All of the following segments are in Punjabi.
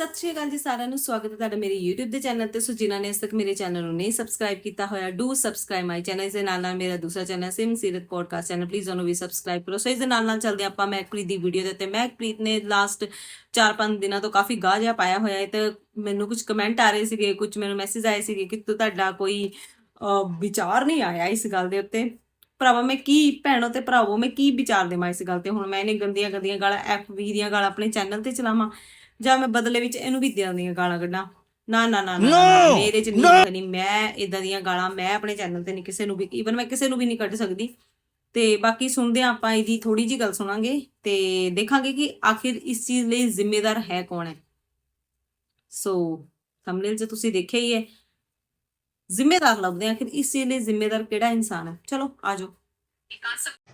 ਸਤਿ ਸ਼੍ਰੀ ਅਕਾਲ ਜੀ ਸਾਰਿਆਂ ਨੂੰ, ਸਵਾਗਤ ਹੈ ਤੁਹਾਡਾ ਮੇਰੇ YouTube ਦੇ ਚੈਨਲ ਤੇ। ਸੋ ਜਿਨ੍ਹਾਂ ਨੇ ਅਜੇ ਤੱਕ ਮੇਰੇ ਚੈਨਲ ਨੂੰ ਨਹੀਂ ਸਬਸਕ੍ਰਾਈਬ ਕੀਤਾ ਹੋਇਆ ਡੂ ਸਬਸਕ੍ਰਾਈਬ ਮਾਈ ਚੈਨਲ ਇਸ ਦੇ ਨਾਲ ਨਾਲ ਮੇਰਾ ਦੂਸਰਾ channel Sim Seerat podcast channel please ਉਹਨੂੰ ਵੀ ਸਬਸਕ੍ਰਾਈਬ ਕਰੋ। ਸੋ ਇਸ ਦੇ ਨਾਲ ਨਾਲ ਚੱਲਦੇ ਆਪਾਂ ਮੈਕਪ੍ਰੀਤ ਦੀ ਵੀਡੀਓ ਦੇ ਉੱਤੇ। ਮੈਕਪ੍ਰੀਤ ਨੇ ਲਾਸਟ 4-5 ਦਿਨਾਂ ਤੋਂ ਕਾਫੀ ਗਾਹ ਜਿਹਾ ਪਾਇਆ ਹੋਇਆ ਹੈ ਤੇ ਮੈਨੂੰ ਕੁਝ ਕਮੈਂਟ ਆ ਰਹੇ ਸੀਗੇ ਕੁਝ ਮੈਨੂੰ ਮੈਸੇਜ ਆਏ ਸੀਗੇ ਕਿ ਤੂੰ ਤੁਹਾਡਾ ਕੋਈ ਵਿਚਾਰ ਨਹੀਂ ਆਇਆ ਇਸ ਗੱਲ ਦੇ ਉੱਤੇ। ਭਰਾਵਾ, ਮੈਂ ਕੀ ਭੈਣੋ ਤੇ ਭਰਾਵੋ, ਮੈਂ ਕੀ ਵਿਚਾਰ ਦੇਵਾਂ ਇਸ ਗੱਲ ਤੇ? ਹੁਣ ਮੈਂ ਇਹਨੇ ਗੰਦੀਆਂ ਗੰਦੀਆਂ ਗਾਲਾਂ ਐਫ ਵੀ ਦੀਆਂ ਗਾਲਾਂ ਆਪਣੇ ਚੈਨਲ ਤੇ ਚਲਾਵਾਂ। ਜਾਂ ਮੈਂ ਬਦਲੇ ਵਿੱਚ ਇਹਨੂੰ ਵੀ ਦਿਆਂ ਦੀਆਂ ਗਾਲਾਂ ਕੱਢਾਂ। ਨਾ ਨਾ ਨਾ! ਮੇਰੇ ਚ ਨਹੀਂ ਨਹੀਂ ਮੈਂ ਇਦਾਂ ਦੀਆਂ ਗਾਲਾਂ ਮੈਂ ਆਪਣੇ ਚੈਨਲ ਤੇ ਨਹੀਂ ਕਿਸੇ ਨੂੰ ਵੀ ਈਵਨ ਮੈਂ ਕਿਸੇ ਨੂੰ ਵੀ ਨਹੀਂ ਕੱਢ ਸਕਦੀ। ਤੇ ਬਾਕੀ ਸੁਣਦੇ ਆਪਾਂ ਇਹਦੀ ਥੋੜੀ ਜੀ ਗੱਲ ਸੁਣਾਂਗੇ ਤੇ ਦੇਖਾਂਗੇ ਕਿ ਆਖਿਰ ਇਸ ਚੀਜ਼ ਲਈ ਜ਼ਿੰਮੇਦਾਰ ਹੈ ਕੌਣ ਹੈ। ਸੋ ਥੰਬਨੇਲ 'ਚ ਤੁਸੀਂ ਦੇਖਿਆ ਹੀ ਹੈ ਜ਼ਿੰਮੇਦਾਰ ਲੱਭਦੇ ਆ ਕਿ ਇਸ ਚੀਜ਼ ਲਈ ਜ਼ਿੰਮੇਦਾਰ ਕਿਹੜਾ ਇਨਸਾਨ ਹੈ। ਚਲੋ ਆਜੋ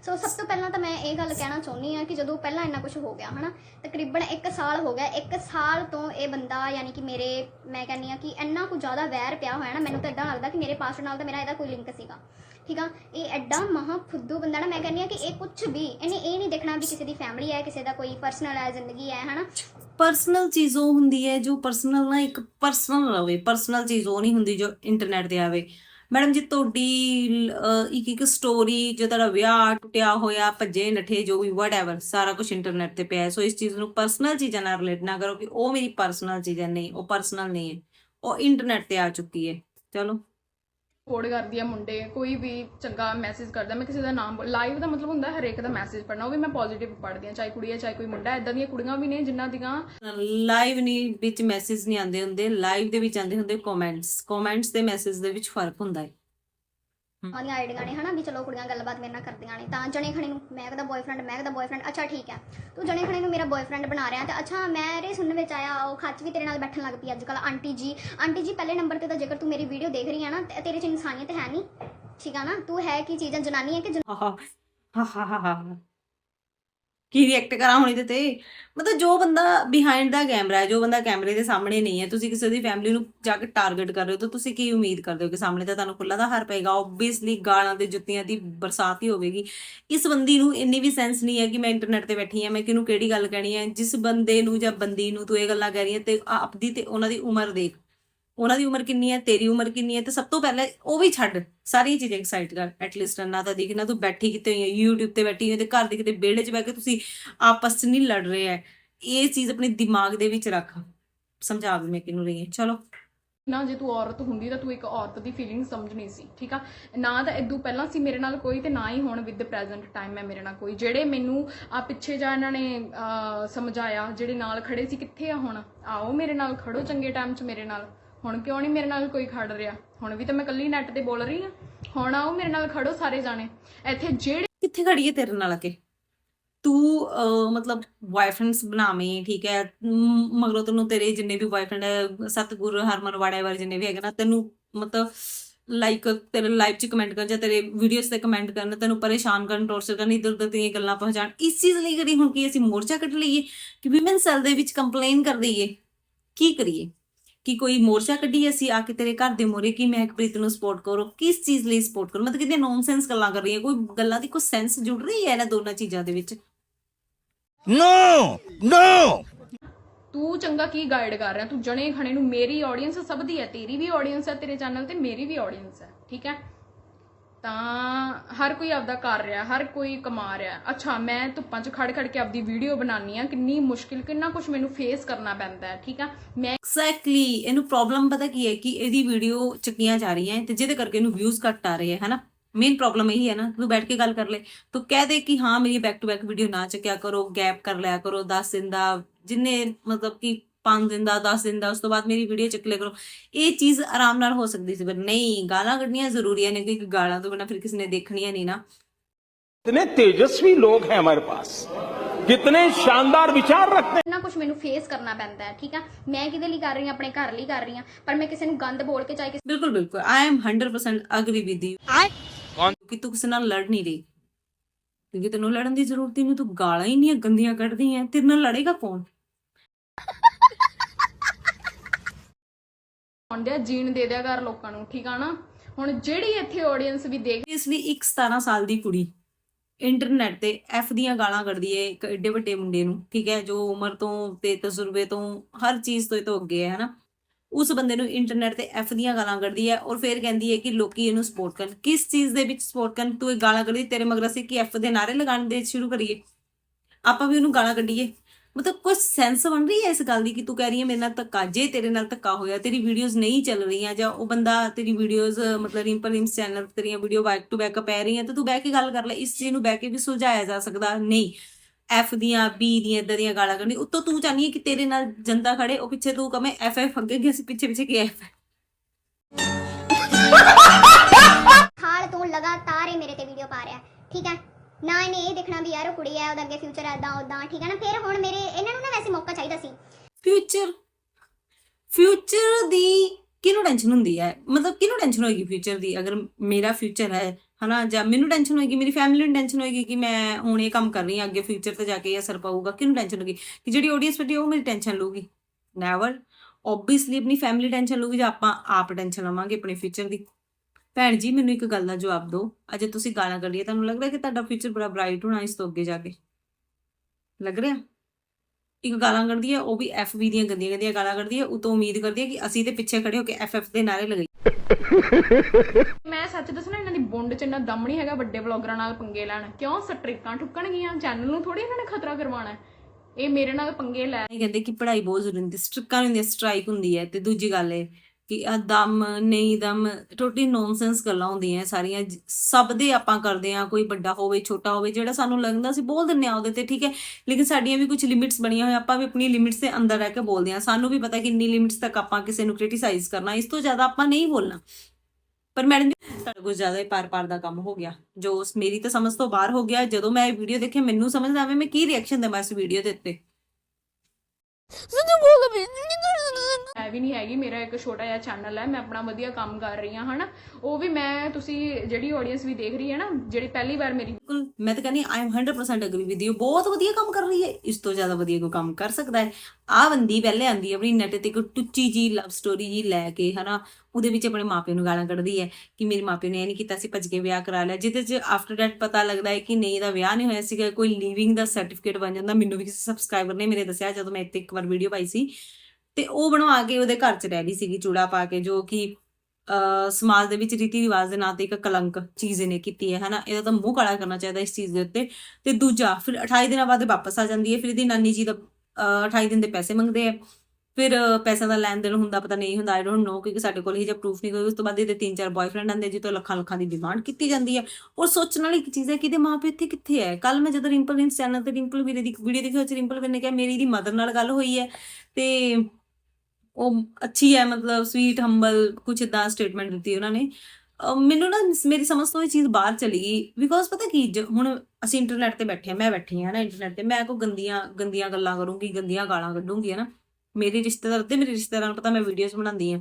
ਸੋ ਸਭ ਤੋਂ ਪਹਿਲਾਂ ਤਾਂ ਮੈਂ ਇਹ ਗੱਲ ਕਹਿਣਾ ਚਾਹੁੰਦੀ ਆ ਕਿ ਜਦੋਂ ਪਹਿਲਾਂ ਇੰਨਾ ਕੁਝ ਹੋ ਗਿਆ, ਹਨਾ, ਤਕਰੀਬਨ 1 ਸਾਲ ਹੋ ਗਿਆ। 1 ਸਾਲ ਤੋਂ ਇਹ ਬੰਦਾ ਯਾਨੀ ਕਿ ਮੇਰੇ, ਮੈਂ ਕਹਿੰਨੀ ਆ ਕਿ ਇੰਨਾ ਕੁ ਜ਼ਿਆਦਾ ਵੈਰ ਪਿਆ ਹੋਇਆ ਨਾ, ਮੈਨੂੰ ਤਾਂ ਇਦਾਂ ਲੱਗਦਾ ਕਿ ਮੇਰੇ ਪਾਸਟਰ ਨਾਲ ਤਾਂ ਮੇਰਾ ਇਹਦਾ ਕੋਈ ਲਿੰਕ ਸੀਗਾ, ਠੀਕ ਆ? ਇਹ ਐਡਾ ਮਹਾ ਫੁੱਦੂ ਬੰਦਾ ਨਾ, ਮੈਂ ਕਹਿੰਨੀ ਆ ਕਿ ਇਹ ਕੁਝ ਵੀ, ਇਹਨੇ ਇਹ ਨਹੀਂ ਦੇਖਣਾ ਵੀ ਕਿਸੇ ਦੀ ਫੈਮਿਲੀ ਹੈ, ਕਿਸੇ ਦਾ ਕੋਈ ਪਰਸਨਲ ਹੈ, ਜ਼ਿੰਦਗੀ ਹੈ, ਹਨਾ? ਪਰਸਨਲ ਚੀਜ਼ ਉਹ ਹੁੰਦੀ ਹੈ ਜੋ ਪਰਸਨਲ ਨਾ ਇੱਕ ਪਰਸਨਲ ਰਵੇ ਪਰਸਨਲ ਚੀਜ਼ ਉਹ ਨਹੀਂ ਹੁੰਦੀ ਜੋ ਇੰਟਰਨੈਟ ਤੇ ਆਵੇ। ਮੈਡਮ ਜੀ, ਤੁਹਾਡੀ ਇੱਕ ਇੱਕ ਸਟੋਰੀ ਜੋ ਤੁਹਾਡਾ ਵਿਆਹ ਟੁੱਟਿਆ ਹੋਇਆ, ਭੱਜੇ ਨਠੇ ਜੋ ਵੀ ਵਟਐਵਰ ਸਾਰਾ ਕੁਝ ਇੰਟਰਨੈਟ ਤੇ ਪਿਆ ਹੈ। ਸੋ ਇਸ ਚੀਜ਼ ਨੂੰ ਪਰਸਨਲ ਚੀਜ਼ਾਂ ਨਾਲ ਰਿਲੇਟ ਨਾ ਕਰੋ ਕਿ ਉਹ ਮੇਰੀ ਪਰਸਨਲ ਚੀਜ਼ ਹੈ ਨਹੀਂ, ਉਹ ਪਰਸਨਲ ਨਹੀਂ ਹੈ। ਉਹ ਇੰਟਰਨੈਟ ਤੇ ਆ ਚੁੱਕੀ ਹੈ। ਚਲੋ। ਕੋਡ ਕਰਦੀ ਆ ਮੁੰਡੇ, ਕੋਈ ਵੀ ਚੰਗਾ ਮੈਸੇਜ ਕਰਦਾ, ਮੈਂ ਕਿਸੇ ਦਾ ਨਾਮ ਲਾਈਵ ਦਾ ਮਤਲਬ ਹੁੰਦਾ ਹਰੇਕ ਦਾ ਮੈਸੇਜ ਪੜਨਾ ਉਹ ਵੀ ਮੈਂ ਪੋਜ਼ਿਟਿਵ ਪੜ੍ਹਦੀ ਆ ਚਾਹੇ ਕੁੜੀ ਹੈ ਚਾਹੇ ਕੋਈ ਮੁੰਡਾ ਇਦਾਂ ਦੀਆਂ ਕੁੜੀਆਂ ਵੀ ਨੇ ਜਿਨ੍ਹਾਂ ਦੀਆਂ ਲਾਈਵ ਨਹੀਂ ਵਿੱਚ ਮੈਸੇਜ ਨਹੀਂ ਆਉਂਦੇ ਹੁੰਦੇ ਲਾਈਵ ਦੇ ਵਿੱਚ ਆਉਂਦੇ ਹੁੰਦੇ ਕਮੈਂਟਸ ਕਮੈਂਟਸ ਤੇ ਮੈਸੇਜ ਦੇ ਵਿੱਚ ਫ਼ਰਕ ਹੁੰਦਾ ਹੈ। ਉਹਦੀਆਂ ਆਈਡੀਆਂ ਨੇ ਹਨਾ ਵੀ ਚਲੋ ਕੁੜੀਆਂ ਗੱਲਬਾਤ ਮੇਰੇ ਨਾਲ ਕਰਦੀਆਂ ਨੇ ਤਾਂ ਜਣੇ ਖਣੇ ਨੂੰ ਮੈਂ ਕਹਦਾ ਬॉयਫ੍ਰੈਂਡ ਮੈਂ ਕਹਦਾ ਬॉयਫ੍ਰੈਂਡ ਅੱਛਾ ਠੀਕ ਹੈ। ਤੂੰ ਜਣੇ ਖਣੇ ਨੂੰ ਮੇਰਾ ਬॉयਫ੍ਰੈਂਡ ਬਣਾ ਰਿਹਾ ਤੇ ਅੱਛਾ ਰੇ ਸੁਣਨ ਵਿੱਚ ਆਇਆ ਉਹ ਖੱਚ ਵੀ ਤੇਰੇ ਨਾਲ ਬੈਠਣ ਲੱਗ ਪਈ ਅੱਜ ਕੱਲ ਆਂਟੀ ਜੀ। ਆਂਟੀ ਜੀ ਪਹਿਲੇ ਨੰਬਰ ਤੇ ਤਾਂ ਜੇਕਰ ਤੂੰ ਮੇਰੀ ਵੀਡੀਓ ਦੇਖ ਰਹੀ ਹੈ ਨਾ ਤੇਰੇ ਚ ਇਨਸਾਨੀਅਤ ਹੈ ਨਹੀਂ। ਠੀਕ ਆ ਨਾ ਤੂੰ ਹੈ ਕੀ ਚੀਜ਼ਾਂ ਜਨਾਨੀ ਹੈ ਕਿ ਹਾਂ ਹਾਂ ਹਾਂ ਹਾਂ। ਕੀ ਰਿਐਕਟ ਕਰਾਂ ਹੁਣ ਇਹਦੇ ਤੇ? ਮਤਲਬ ਜੋ ਬੰਦਾ ਬਿਹਾਈਂਡ ਦਾ ਕੈਮਰਾ ਹੈ, ਜੋ ਬੰਦਾ ਕੈਮਰੇ ਦੇ ਸਾਹਮਣੇ ਨਹੀਂ ਹੈ, ਤੁਸੀਂ ਕਿਸੇ ਦੀ ਫੈਮਿਲੀ ਨੂੰ ਜਾ ਕੇ ਟਾਰਗੇਟ ਕਰ ਰਹੇ ਹੋ, ਤਾਂ ਤੁਸੀਂ ਕੀ ਉਮੀਦ ਕਰਦੇ ਹੋ ਕਿ ਸਾਹਮਣੇ ਤਾਂ ਤੁਹਾਨੂੰ ਖੁੱਲਾ ਦਾ ਹਰ ਪਏਗਾ ਆਬਵੀਅਸਲੀ ਗਾਲਾਂ ਤੇ ਜੁੱਤੀਆਂ ਦੀ ਬਰਸਾਤ ਹੀ ਹੋਵੇਗੀ। ਇਸ ਬੰਦੀ ਨੂੰ ਇੰਨੀ ਵੀ ਸੈਂਸ ਨਹੀਂ ਹੈ ਕਿ ਮੈਂ ਇੰਟਰਨੈਟ ਤੇ ਬੈਠੀ ਹਾਂ, ਮੈਂ ਕਿਹਨੂੰ ਕਿਹੜੀ ਗੱਲ ਕਹਿਣੀ ਹੈ, ਜਿਸ ਬੰਦੇ ਨੂੰ ਜਾਂ ਬੰਦੀ ਨੂੰ ਤੂੰ ਇਹ ਗੱਲਾਂ ਕਹਿ ਰਹੀ ਹੈ ਤੇ ਆਪਦੀ ਤੇ ਉਹਨਾਂ ਦੀ ਉਮਰ ਦੇਖ। ਉਹਨਾਂ ਦੀ ਉਮਰ ਕਿੰਨੀ ਹੈ, ਤੇਰੀ ਉਮਰ ਕਿੰਨੀ ਹੈ, ਤੇ ਸਭ ਤੋਂ ਪਹਿਲਾਂ ਉਹ ਵੀ ਛੱਡ, ਸਾਰੀਆਂ ਚੀਜ਼ਾਂ ਐਕਸਾਈਟ ਕਰ ਐਟਲੀਸਟ ਨਾ ਤਾਂ ਦੇਖ ਨਾ ਤੂੰ ਬੈਠੀ ਕਿਤੇ ਹੋਈ ਹੈ, YouTube ਤੇ ਬੈਠੀ ਹੋਈ ਤੇ ਘਰ ਦੇ ਕਿਤੇ ਵਿਹੜੇ 'ਚ ਬਹਿ ਕੇ ਤੁਸੀਂ ਆਪਸ 'ਚ ਨਹੀਂ ਲੜ ਰਹੇ ਹੈ। ਇਹ ਚੀਜ਼ ਆਪਣੇ ਦਿਮਾਗ ਦੇ ਵਿੱਚ ਰੱਖ, ਸਮਝਾ ਵੀ ਮੈਂ ਕਿਹਨੂੰ ਰਹੀ ਹਾਂ, ਚਲੋ। ਨਾ, ਜੇ ਤੂੰ ਔਰਤ ਹੁੰਦੀ ਤਾਂ ਤੂੰ ਇੱਕ ਔਰਤ ਦੀ ਫੀਲਿੰਗ ਸਮਝਣੀ ਸੀ, ਠੀਕ ਆ? ਨਾ ਤਾਂ ਇਦੋਂ ਪਹਿਲਾਂ ਸੀ ਮੇਰੇ ਨਾਲ ਕੋਈ ਤੇ ਨਾ ਹੀ ਹੁਣ ਵਿਦ ਪ੍ਰੈਜ਼ੈਂਟ ਟਾਈਮ ਹੈ ਮੇਰੇ ਨਾਲ ਕੋਈ, ਜਿਹੜੇ ਮੈਨੂੰ, ਆ ਪਿੱਛੇ ਜਾ ਇਹਨਾਂ ਨੇ ਸਮਝਾਇਆ, ਜਿਹੜੇ ਨਾਲ ਖੜੇ ਸੀ ਕਿੱਥੇ ਆ ਹੁਣ? ਆਓ ਮੇਰੇ ਨਾਲ, ਖੜੋ ਚੰਗੇ ਟਾਈਮ 'ਚ ਮੇਰੇ ਨਾਲ। ਹੁਣ ਕਿਉਂ ਨਹੀਂ ਮੇਰੇ ਨਾਲ ਕੋਈ ਖੜ ਰਿਹਾ? ਹੁਣ ਵੀ ਤਾਂ ਮੈਂ ਕੱਲੀ ਨੈਟ ਤੇ ਬੋਲ ਰਹੀ ਹਾਂ। ਹੁਣ ਆਓ ਮੇਰੇ ਨਾਲ ਖੜੋ ਸਾਰੇ ਜਾਣੇ। ਇੱਥੇ ਜਿਹੜੇ ਕਿੱਥੇ ਖੜੀ ਤੇਰੇ ਨਾਲ ਆ ਕੇ? ਤੂੰ ਮਤਲਬ ਬॉयਫ੍ਰੈਂਡਸ ਬਣਾਵੇਂ, ਠੀਕ ਹੈ? ਮਗਰੋਂ ਤੈਨੂੰ ਤੇਰੇ ਜਿੰਨੇ ਵੀ ਬॉयਫ੍ਰੈਂਡ ਹੈ ਸਤਗੁਰ, ਹਰਮਨ ਵਾੜੇਵਰ ਜਿੰਨੇ ਵੀ ਹੈਗੇ ਨਾ, ਤੈਨੂੰ ਮਤਲਬ ਲਾਈਕ ਤੇਰੇ ਲਾਈਵ 'ਚ ਕਮੈਂਟ ਕਰਨ ਜਾਂ ਤੇਰੇ ਵੀਡੀਓਜ਼ ਤੇ ਕਮੈਂਟ ਕਰਨ, ਤੈਨੂੰ ਪਰੇਸ਼ਾਨ ਕਰਨ ਟੌਰਚਰ ਕਰਨ ਇਧਰ ਉਧਰ ਦੀਆਂ ਗੱਲਾਂ ਪਹੁੰਚਾਣ ਇਸ ਚੀਜ਼ ਲਈ ਕਰੀ ਹੁਣ ਕੀ ਅਸੀਂ ਮੋਰਚਾ ਕੱਢ ਲਈਏ? ਕਿ ਵਿਮਨ ਸੈਲ ਦੇ ਵਿੱਚ ਕੰਪਲੇਨ ਕਰ ਦਈਏ? ਕੀ ਕਰੀਏ? ਕਿ ਕੋਈ ਮੋਰਚਾ ਕੱਢੀ ਅਸੀਂ ਆ ਕੇ ਤੇਰੇ ਘਰ ਦੇ ਮੋਰੇ ਕਿ ਮਹਿਕਪ੍ਰੀਤ ਨੂੰ ਸਪੋਰਟ ਕਰੋ? ਕਿਸ ਚੀਜ਼ ਲਈ ਸਪੋਰਟ ਕਰੋ? ਮਤਲਬ ਕਿਤੇ ਨੌਨਸੈਂਸ ਗੱਲਾਂ ਕਰ ਰਹੀ ਹੈ ਕੋਈ ਗੱਲਾਂ ਦੀ ਕੋਈ ਸੈਂਸ ਜੁੜ ਰਹੀ ਹੈ ਇਹਨਾਂ ਦੋਨਾਂ ਚੀਜ਼ਾਂ ਦੇ ਵਿੱਚ? ਨੋ ਨੋ ਤੂੰ ਚੰਗਾ ਕੀ ਗਾਈਡ ਕਰ ਰਿਹਾ? ਤੂੰ ਜਣੇ ਖਣੇ ਨੂੰ ਮੇਰੀ ਆਡੀਅנס ਸਭ ਦੀ ਹੈ ਤੇਰੀ ਵੀ ਆਡੀਅנס ਹੈ ਤੇਰੇ ਚੈਨਲ ਤੇ ਮੇਰੀ ਵੀ ਆਡੀਅנס ਹੈ ਠੀਕ ਹੈ? ਤਾਂ ਹਰ ਕੋਈ ਆਪਦਾ ਕਰ ਰਿਹਾ, ਹਰ ਕੋਈ ਕਮਾ ਰਿਹਾ। ਅੱਛਾ, ਮੈਂ ਧੁੱਪਾਂ 'ਚ ਖੜ ਖੜ ਕੇ ਆਪਦੀ ਵੀਡੀਓ ਬਣਾਉਣੀ ਆ ਕਿੰਨੀ ਮੁਸ਼ਕਿਲ, ਕਿੰਨਾ ਕੁਝ ਮੈਨੂੰ ਫੇਸ ਕਰਨਾ ਪੈਂਦਾ ਹੈ, ਠੀਕ ਆ? ਮੈਂ ਐਗਜ਼ੈਕਟਲੀ ਇਹਨੂੰ ਪ੍ਰੋਬਲਮ ਪਤਾ ਕੀ ਹੈ ਕਿ ਇਹਦੀ ਵੀਡੀਓ ਚੱਕੀਆਂ ਜਾ ਰਹੀਆਂ ਤੇ ਜਿਹਦੇ ਕਰਕੇ ਇਹਨੂੰ ਵਿਊਜ਼ ਘੱਟ ਆ ਰਹੇ ਹੈ, ਹਨਾ? ਮੇਨ ਪ੍ਰੋਬਲਮ ਇਹੀ ਹੈ ਨਾ, ਤੂੰ ਬੈਠ ਕੇ ਗੱਲ ਕਰ ਲੈ। ਤੂੰ ਕਹਿ ਦੇ ਕਿ ਹਾਂ, ਮੇਰੀ ਬੈਕ ਟੂ ਬੈਕ ਵੀਡੀਓ ਨਾ ਚੱਕਿਆ ਕਰੋ ਗੈਪ ਕਰ ਲਿਆ ਕਰੋ 10 ਦਿਨ ਦਾ, ਜਿੰਨੇ ਮਤਲਬ ਕਿ 5 ਦਿਨ ਦਾ 10 ਦਿਨ ਦਾ ਉਸ ਤੋਂ ਬਾਅਦ ਮੇਰੀ ਵੀਡੀਓ ਚੱਕ ਲਿਆ ਕਰੋ ਇਹ ਚੀਜ਼ ਆਰਾਮ ਨਾਲ ਹੋ ਸਕਦੀ ਸੀ ਪਰ ਨਹੀਂ ਗਾਲਾਂ ਕੱਢਣੀਆਂ ਜ਼ਰੂਰੀਆਂ ਨੇ ਕਿਉਂਕਿ ਗਾਲਾਂ ਤੋਂ ਬਿਨਾ ਫਿਰ ਕਿਸੇ ਨੇ ਦੇਖਣੀਆਂ ਨਹੀਂ ਨਾ कितने तेजस्वी लोग हैं हमारे पास कितने शानदार विचार रखते हैं ਇੰਨਾ ਕੁਝ ਮੈਨੂੰ ਫੇਸ ਕਰਨਾ ਪੈਂਦਾ ਹੈ ਠੀਕ ਆ ਮੈਂ ਕਿਹਦੇ ਲਈ ਕਰ ਰਹੀ ਹਾਂ ਆਪਣੇ ਘਰ ਲਈ ਕਰ ਰਹੀ ਹਾਂ ਪਰ ਮੈਂ ਕਿਸੇ ਨੂੰ ਗੰਦ ਬੋਲ ਕੇ ਚਾਹੇ ਕਿਸੇ ਬਿਲਕੁਲ ਬਿਲਕੁਲ I am 100% agree with you ਕੌਣ? ਕਿ ਤੂੰ ਕਿਸੇ ਨਾਲ ਲੜ ਨਹੀਂ ਰਹੀ ਕਿਉਂਕਿ ਤੈਨੂੰ ਲੜਨ ਦੀ ਜ਼ਰੂਰਤ ਹੀ ਨਹੀਂ ਤੂੰ ਗਾਲਾਂ ਹੀ ਨਹੀਂ ਗੰਦੀਆਂ ਕੱਢਦੀ ਹੈ ਤੇਰੇ ਨਾਲ ਲੜੇਗਾ ਕੌਣ ਆਉਂਦਿਆ ਜੀਣ ਦੇ ਦਿਆ ਕਰ ਲੋਕਾਂ ਨੂੰ, ਠੀਕ ਆ ਨਾ? ਹੁਣ ਜਿਹੜੀ ਇੱਥੇ ਆਡੀਅנס ਵੀ ਦੇਖ ਇਸ ਲਈ ਇੱਕ 17 ਸਾਲ ਦੀ ਕੁੜੀ ਇੰਟਰਨੈਟ ਤੇ ਐਫ ਦੀਆਂ ਗਾਲਾਂ ਕੱਢਦੀ ਏ ਇੱਕ ਏਡੇ ਵੱਡੇ ਮੁੰਡੇ ਨੂੰ, ਠੀਕ ਹੈ, ਜੋ ਉਮਰ ਤੋਂ ਤੇ ਤਜਰਬੇ ਤੋਂ ਹਰ ਚੀਜ਼ ਤੋਂ ਇਹ ਤੋਂ ਅੱਗੇ ਹੈ, ਹਨਾ? ਉਸ ਬੰਦੇ ਨੂੰ ਇੰਟਰਨੈਟ ਤੇ ਐਫ ਦੀਆਂ ਗਾਲਾਂ ਕੱਢਦੀ ਹੈ ਔਰ ਫਿਰ ਕਹਿੰਦੀ ਹੈ ਕਿ ਲੋਕੀ ਇਹਨੂੰ ਸਪੋਰਟ ਕਰਨ। ਕਿਸ ਚੀਜ਼ ਦੇ ਵਿੱਚ ਸਪੋਰਟ ਕਰਨ? ਤੂੰ ਇਹ ਗਾਲਾਂ ਕੱਢਦੀ, ਤੇਰੇ ਮਗਰ ਅਸੀਂ ਕਿ ਐਫ ਦੇ ਨਾਰੇ ਲਗਾਉਣ ਦੇ ਸ਼ੁਰੂ ਕਰੀਏ? ਆਪਾਂ ਵੀ ਉਹਨੂੰ ਗਾਲਾਂ ਕੱਢੀਏ। ਮਤਲਬ ਕੋਈ ਸੈਂਸ ਬਣ ਰਹੀ ਹੈ ਇਸ ਗੱਲ ਦੀ ਕਿ ਤੂੰ ਕਹਿ ਰਹੀ ਹੈ ਮੇਰੇ ਨਾਲ ਧੱਕਾ, ਜੇ ਤੇਰੇ ਨਾਲ ਧੱਕਾ ਹੋਇਆ, ਤੇਰੀ ਵੀਡੀਓਜ਼ ਨਹੀਂ ਚੱਲ ਰਹੀਆਂ ਜਾਂ ਉਹ ਬੰਦਾ ਤੇਰੀ ਵੀਡੀਓਜ਼ ਮਤਲਬ ਰਿੰਪਲ ਰਿੰਸ ਚੈਨਲ ਤੇਰੀਆਂ ਵੀਡੀਓ ਬੈਕ ਟੂ ਬੈਕ ਪੈ ਰਹੀਆਂ ਤਾਂ ਤੂੰ ਬਹਿ ਕੇ ਗੱਲ ਕਰ ਲੈ, ਇਸ ਚੀਜ਼ ਨੂੰ ਬਹਿ ਕੇ ਵੀ ਸੁਲਝਾਇਆ ਜਾ ਸਕਦਾ ਨਹੀਂ। ਐਫ ਦੀਆਂ ਬੀ ਦੀਆਂ, ਇਦਾਂ ਦੀਆਂ ਗਾਲਾਂ ਕੱਢਣੀ, ਉੱਤੋਂ ਤੂੰ ਚਾਹਨੀ ਹੈ ਕਿ ਤੇਰੇ ਨਾਲ ਜਨਤਾ ਖੜੇ, ਉਹ ਪਿੱਛੇ ਤੂੰ ਕਵੇਂ ਐਫ ਐਫ ਅੱਗੇ ਕਿ ਅਸੀਂ ਪਿੱਛੇ ਪਿੱਛੇ ਕੀ ਐਫ ਖਾਲ ਤੋਂ ਲਗਾਤਾਰ ਇਹ ਮੇਰੇ ਤੇ ਵੀਡੀਓ ਪਾ ਰਿਹਾ, ਠੀਕ ਹੈ? ਨਾ ਇਹਨੇ ਇਹ ਦੇਖਣਾ ਵੀ ਯਾਰ ਉਹ ਕੁੜੀ ਹੈ ਉਹਦਾ ਅੱਗੇ ਫਿਊਚਰ ਐਦਾਂ ਉਦਾਂ ਠੀਕ ਹੈ ਨਾ? ਫਿਰ ਹੁਣ ਮੇਰੇ, ਇਹਨਾਂ ਨੂੰ ਨਾ ਵੈਸੇ ਮੌਕਾ ਚਾਹੀਦਾ ਸੀ। ਫਿਊਚਰ ਫਿਊਚਰ ਦੀ ਕਿਹਨੂੰ ਟੈਨਸ਼ਨ ਹੁੰਦੀ ਹੈ? ਮਤਲਬ ਕਿਹਨੂੰ ਟੈਨਸ਼ਨ ਹੋਏਗੀ ਫਿਊਚਰ ਦੀ? ਅਗਰ ਮੇਰਾ ਫਿਊਚਰ ਹੈ, ਹਨਾ? ਜਾਂ ਮੈਨੂੰ ਟੈਨਸ਼ਨ ਹੋਏਗੀ, ਮੇਰੀ ਫੈਮਿਲੀ ਨੂੰ ਟੈਨਸ਼ਨ ਹੋਏਗੀ ਕਿ ਮੈਂ ਹੁਣ ਇਹ ਕੰਮ ਕਰ ਰਹੀ ਹਾਂ, ਅੱਗੇ ਫਿਊਚਰ ਤੇ ਜਾ ਕੇ ਇਹ ਅਸਰ ਪਾਊਗਾ, ਕਿਹਨੂੰ ਟੈਨਸ਼ਨ ਹੋਏਗੀ? ਕਿ ਜਿਹੜੀ ਆਡੀਅנס ਬੈਠੀ ਉਹ ਮੇਰੀ ਟੈਨਸ਼ਨ ਲਊਗੀ? ਨੈਵਰ ਓਬਵੀਅਸਲੀ ਆਪਣੀ ਫੈਮਿਲੀ ਟੈਨਸ਼ਨ ਲਊਗੀ ਜਾਂ ਆਪਾਂ ਆਪ ਟੈਨਸ਼ਨ ਲਵਾਂਗੇ ਆਪਣੇ ਫਿਊਚਰ ਦੀ। ਭੈਣ ਜੀ ਮੈਨੂੰ ਇੱਕ ਗੱਲ ਦਾ ਜਵਾਬ ਦਿਓ। ਅਜੇ ਤੁਸੀਂ ਗਾਲਾਂ ਕੱਢੀਏ ਤੁਹਾਨੂੰ ਲੱਗ ਰਿਹਾ ਕਿ ਤੁਹਾਡਾ ਫਿਊਚਰ ਬੜਾ ਬ੍ਰਾਈਟ ਹੋਣਾ ਇਸ ਤੋਂ ਅੱਗੇ ਜਾ ਕੇ? ਲੱਗ ਰਿਹਾ? ਇੱਕ ਗਾਲਾਂ ਕੱਢਦੀ ਹੈ ਉਹ ਵੀ ਐਫਬੀ ਦੀਆਂ ਗੰਦੀਆਂ ਗੰਦੀਆਂ ਗਾਲਾਂ ਕੱਢਦੀ ਹੈ ਉਤੋਂ ਉਮੀਦ ਕਰਦੀ ਹੈ ਕਿ ਅਸੀਂ ਤੇ ਪਿੱਛੇ ਖੜੇ ਹੋ ਕੇ ਐਫਐਫ ਦੇ ਨਾਰੇ ਲਗਾਈ ਮੈਂ ਸੱਚ ਦੱਸਣਾ ਇਹਨਾਂ ਦੀ ਬੁੰਡ ਚ ਇੰਨਾ ਦਮ ਨਹੀਂ ਹੈਗਾ ਵੱਡੇ ਵਲੌਗਰਾਂ ਨਾਲ ਪੰਗੇ ਲੈਣ। ਕਿਉਂ? ਸਟ੍ਰਿਕਾਂ ਠੁੱਕਣਗੀਆਂ ਚੈਨਲ ਨੂੰ ਥੋੜੀ ਇਹਨਾਂ ਨੇ ਖਤਰਾ ਕਰਵਾਉਣਾ ਹੈ। ਇਹ ਮੇਰੇ ਨਾਲ ਪੰਗੇ ਲੈ ਕਹਿੰਦੇ ਕਿ ਪੜ੍ਹਾਈ ਬਹੁਤ ਜ਼ਰੂਰੀ ਹੁੰਦੀ ਸਟ੍ਰਿਕਾਂ ਹੁੰਦੀਆਂ ਸਟ੍ਰਾਈਕ ਹੁੰਦੀ ਹੈ ਤੇ ਦੂਜੀ ਗੱਲ ਇਹ ਕਿ ਆ ਦਮ, ਨਹੀਂ ਦਮ ਟੋਟਲੀ ਨੌਨਸੈਂਸ ਗੱਲਾਂ ਹੁੰਦੀਆਂ ਸਾਰੀਆਂ। ਸਭ ਦੇ ਆਪਾਂ ਕਰਦੇ ਆ ਕੋਈ ਵੱਡਾ ਹੋਵੇ, ਛੋਟਾ ਹੋਵੇ, ਜਿਹੜਾ ਸਾਨੂੰ ਲੱਗਦਾ ਅਸੀਂ ਬੋਲ ਦਿੰਨੇ ਆ ਉਹਦੇ ਤੇ, ਠੀਕ ਹੈ? ਲੇਕਿਨ ਸਾਡੀਆਂ ਵੀ ਕੁਝ ਲਿਮਿਟਸ ਬਣੀਆਂ ਹੋਈਆਂ, ਆਪਾਂ ਵੀ ਆਪਣੀ ਲਿਮਿਟਸ ਦੇ ਅੰਦਰ ਰਹਿ ਕੇ ਬੋਲਦੇ ਆ ਸਾਨੂੰ ਵੀ ਪਤਾ ਕਿ ਇੰਨੀ ਲਿਮਿਟਸ ਤੱਕ ਆਪਾਂ ਕਿਸੇ ਨੂੰ ਕ੍ਰਿਟਿਸਾਈਜ਼ ਕਰਨਾ, ਇਸ ਤੋਂ ਜ਼ਿਆਦਾ ਆਪਾਂ ਨਹੀਂ ਬੋਲਣਾ। ਪਰ ਮੈਡਮ ਜੀ ਤੁਹਾਡਾ ਕੁਝ ਜ਼ਿਆਦਾ ਹੀ ਪਾਰ-ਪਾਰ ਦਾ ਕੰਮ ਹੋ ਗਿਆ, ਜੋ ਮੇਰੀ ਤਾਂ ਸਮਝ ਤੋਂ ਬਾਹਰ ਹੋ ਗਿਆ। ਜਦੋਂ ਮੈਂ ਇਹ ਵੀਡੀਓ ਦੇਖੀ, ਮੈਨੂੰ ਸਮਝ ਨਾ ਆਵੇ, ਮੈਂ ਕੀ ਰਿਐਕਸ਼ਨ ਦੇਵਾਂ ਇਸ ਵੀਡੀਓ ਦੇ ਉੱਤੇ? ਮੈਂ ਵੀ ਨਹੀਂ ਹੈਗੀ, ਮੇਰਾ ਇੱਕ ਛੋਟਾ ਜਿਹਾ ਚੈਨਲ ਹੈ, ਮੈਂ ਆਪਣਾ ਵਧੀਆ ਕੰਮ ਕਰ ਰਹੀ ਹਾਂ, ਹਨਾ? ਉਹ ਵੀ ਮੈਂ, ਤੁਸੀਂ ਜਿਹੜੀ ਆਡੀਅנס ਵੀ ਦੇਖ ਰਹੀ ਹੈ ਨਾ, ਜਿਹੜੀ ਪਹਿਲੀ ਵਾਰ ਮੇਰੀ ਬਿਲਕੁਲ, ਮੈਂ ਤਾਂ ਕਹਿੰਦੀ I am 100% agree with you ਬਹੁਤ ਵਧੀਆ ਕੰਮ ਕਰ ਰਹੀ ਹੈ। ਇਸ ਤੋਂ ਜ਼ਿਆਦਾ ਵਧੀਆ ਕੋਈ ਕੰਮ ਕਰ ਸਕਦਾ ਹੈ। ਆ ਬੰਦੀ ਪਹਿਲੇ ਆਂਦੀ ਆਪਣੀ ਨੈਟ ਤੇ ਇੱਕ ਟੁੱਚੀ ਜੀ ਲਵ ਸਟੋਰੀ ਜੀ ਲੈ ਕੇ, ਹਨਾ? ਉਹਦੇ ਵਿੱਚ ਆਪਣੇ ਮਾਪਿਆਂ ਨੂੰ ਗਾਲਾਂ ਕੱਢਦੀ ਹੈ ਕਿ ਮੇਰੇ ਮਾਪਿਆਂ ਨੇ ਇਹ ਨਹੀਂ ਕੀਤਾ ਸੀ ਭੱਜ ਕੇ ਵਿਆਹ ਕਰਾ ਲਿਆ। ਜਿਹਦੇ 'ਚ ਆਫਟਰ ਦੈਟ ਪਤਾ ਲੱਗਦਾ ਹੈ ਕਿ ਨਹੀਂ, ਇਹਦਾ ਵਿਆਹ ਨਹੀਂ ਹੋਇਆ ਸੀਗਾ। ਕੋਈ ਲਿਵਿੰਗ ਦਾ ਸਰਟੀਫਿਕੇਟ ਬਣ ਜਾਂਦਾ। ਮੈਨੂੰ ਵੀ ਕਿਸੇ ਸਬਸਕ੍ਰਾਈਬਰ ਨੇ ਮੇਰੇ ਦੱਸਿਆ, ਜਦੋਂ ਮੈਂ ਇੱਥੇ ਇੱਕ ਵਾਰ ਵੀਡੀਓ ਪਾਈ ਸੀ। ਤੇ ਉਹ ਬਣਵਾ ਕੇ ਉਹਦੇ ਘਰ 'ਚ ਰਹਿ ਰਹੀ ਸੀਗੀ ਚੂੜਾ ਪਾ ਕੇ ਜੋ ਕਿ ਅ ਸਮਾਜ ਦੇ ਵਿੱਚ ਰੀਤੀ ਰਿਵਾਜ ਦੇ ਨਾਂ ਤੇ ਇੱਕ ਕਲੰਕ ਚੀਜ਼ ਇਹਨੇ ਕੀਤੀ ਹੈ ਹਨਾ? ਇਹਦਾ ਤਾਂ ਮੂੰਹ ਕਾਲਾ ਕਰਨਾ ਚਾਹੀਦਾ ਇਸ ਚੀਜ਼ ਦੇ ਉੱਤੇ। ਤੇ ਦੂਜਾ ਫਿਰ 28 ਦਿਨਾਂ ਬਾਅਦ ਵਾਪਸ ਆ ਜਾਂਦੀ ਹੈ ਫਿਰ ਇਹਦੀ ਨਾਨੀ ਜੀ ਦਾ ਅ, 28 ਦਿਨ ਦੇ ਪੈਸੇ ਮੰਗਦੇ ਆ ਫਿਰ ਅ, ਦਾ ਲੈਣ ਦੇਣ ਹੁੰਦਾ ਪਤਾ ਨਹੀਂ ਹੁੰਦਾ ਆਈ ਡੋਨਟ ਨੋ ਕਿਉਂਕਿ ਸਾਡੇ ਕੋਲ ਇਹ ਜਿਹਾ ਪ੍ਰੂਫ ਨਹੀਂ ਕੋਈ ਉਸ ਤੋਂ ਬਾਅਦ ਇਹਦੇ ਤਿੰਨ ਚਾਰ ਬॉयਫ੍ਰੈਂਡ ਆਂਦੇ ਤੋਂ ਲੱਖਾਂ ਲੱਖਾਂ ਦੀ ਡਿਮਾਂਡ ਕੀਤੀ ਜਾਂਦੀ ਹੈ। ਔਰ ਸੋਚਣ ਵਾਲੀ ਇੱਕ ਚੀਜ਼ ਹੈ ਕਿ ਇਹਦੇ ਮਾਪੇ ਇੱਥੇ ਕਿੱਥੇ ਹੈ? ਕੱਲ ਮੈਂ ਜਦੋਂ ਰਿੰਪਲ ਰਿੰਸ ਚੈਨਲ ਤੇ ਰਿੰਪਲ ਵੀਰੇ ਦੀ ਵੀਡੀਓ ਦੇਖੀ ਉਹ 'ਚ ਰਿੰਪਲ ਵੀਰੇ ਨੇ ਕਿਹਾ ਮੇਰੀ ਦੀ ਮਦਰ ਨਾਲ ਗੱਲ ਹੋਈ ਹੈ। ਤੇ ਉਹ ਅੱਛੀ ਹੈ, ਮਤਲਬ ਸਵੀਟ ਹੰਬਲ ਕੁਝ ਇਦਾਂ ਸਟੇਟਮੈਂਟ ਦਿੱਤੀ ਉਹਨਾਂ ਨੇ। ਮੈਨੂੰ ਨਾ ਮੇਰੀ ਸਮਝ ਤੋਂ ਇਹ ਚੀਜ਼ ਬਾਹਰ ਚਲੀ ਗਈ ਬਿਕੋਜ਼ ਪਤਾ ਕੀ, ਜ- ਹੁਣ ਅਸੀਂ ਇੰਟਰਨੈਟ ਤੇ ਬੈਠੇ ਆ ਮੈਂ ਬੈਠੀ ਆ ਨਾ ਇੰਟਰਨੈਟ ਤੇ, ਮੈਂ ਕੋ ਗੰਦੀਆਂ ਗੰਦੀਆਂ ਗੱਲਾਂ ਕਰੂੰਗੀ, ਗੰਦੀਆਂ ਗਾਲਾਂ ਕੱਢੂੰਗੀ ਹੈ ਨਾ ਮੇਰੇ ਰਿਸ਼ਤੇਦਾਰ, ਤੇ ਮੇਰੇ ਰਿਸ਼ਤੇਦਾਰਾਂ ਨੂੰ ਪਤਾ ਮੈਂ ਵੀਡੀਓਜ਼ ਬਣਾਉਂਦੀ ਆ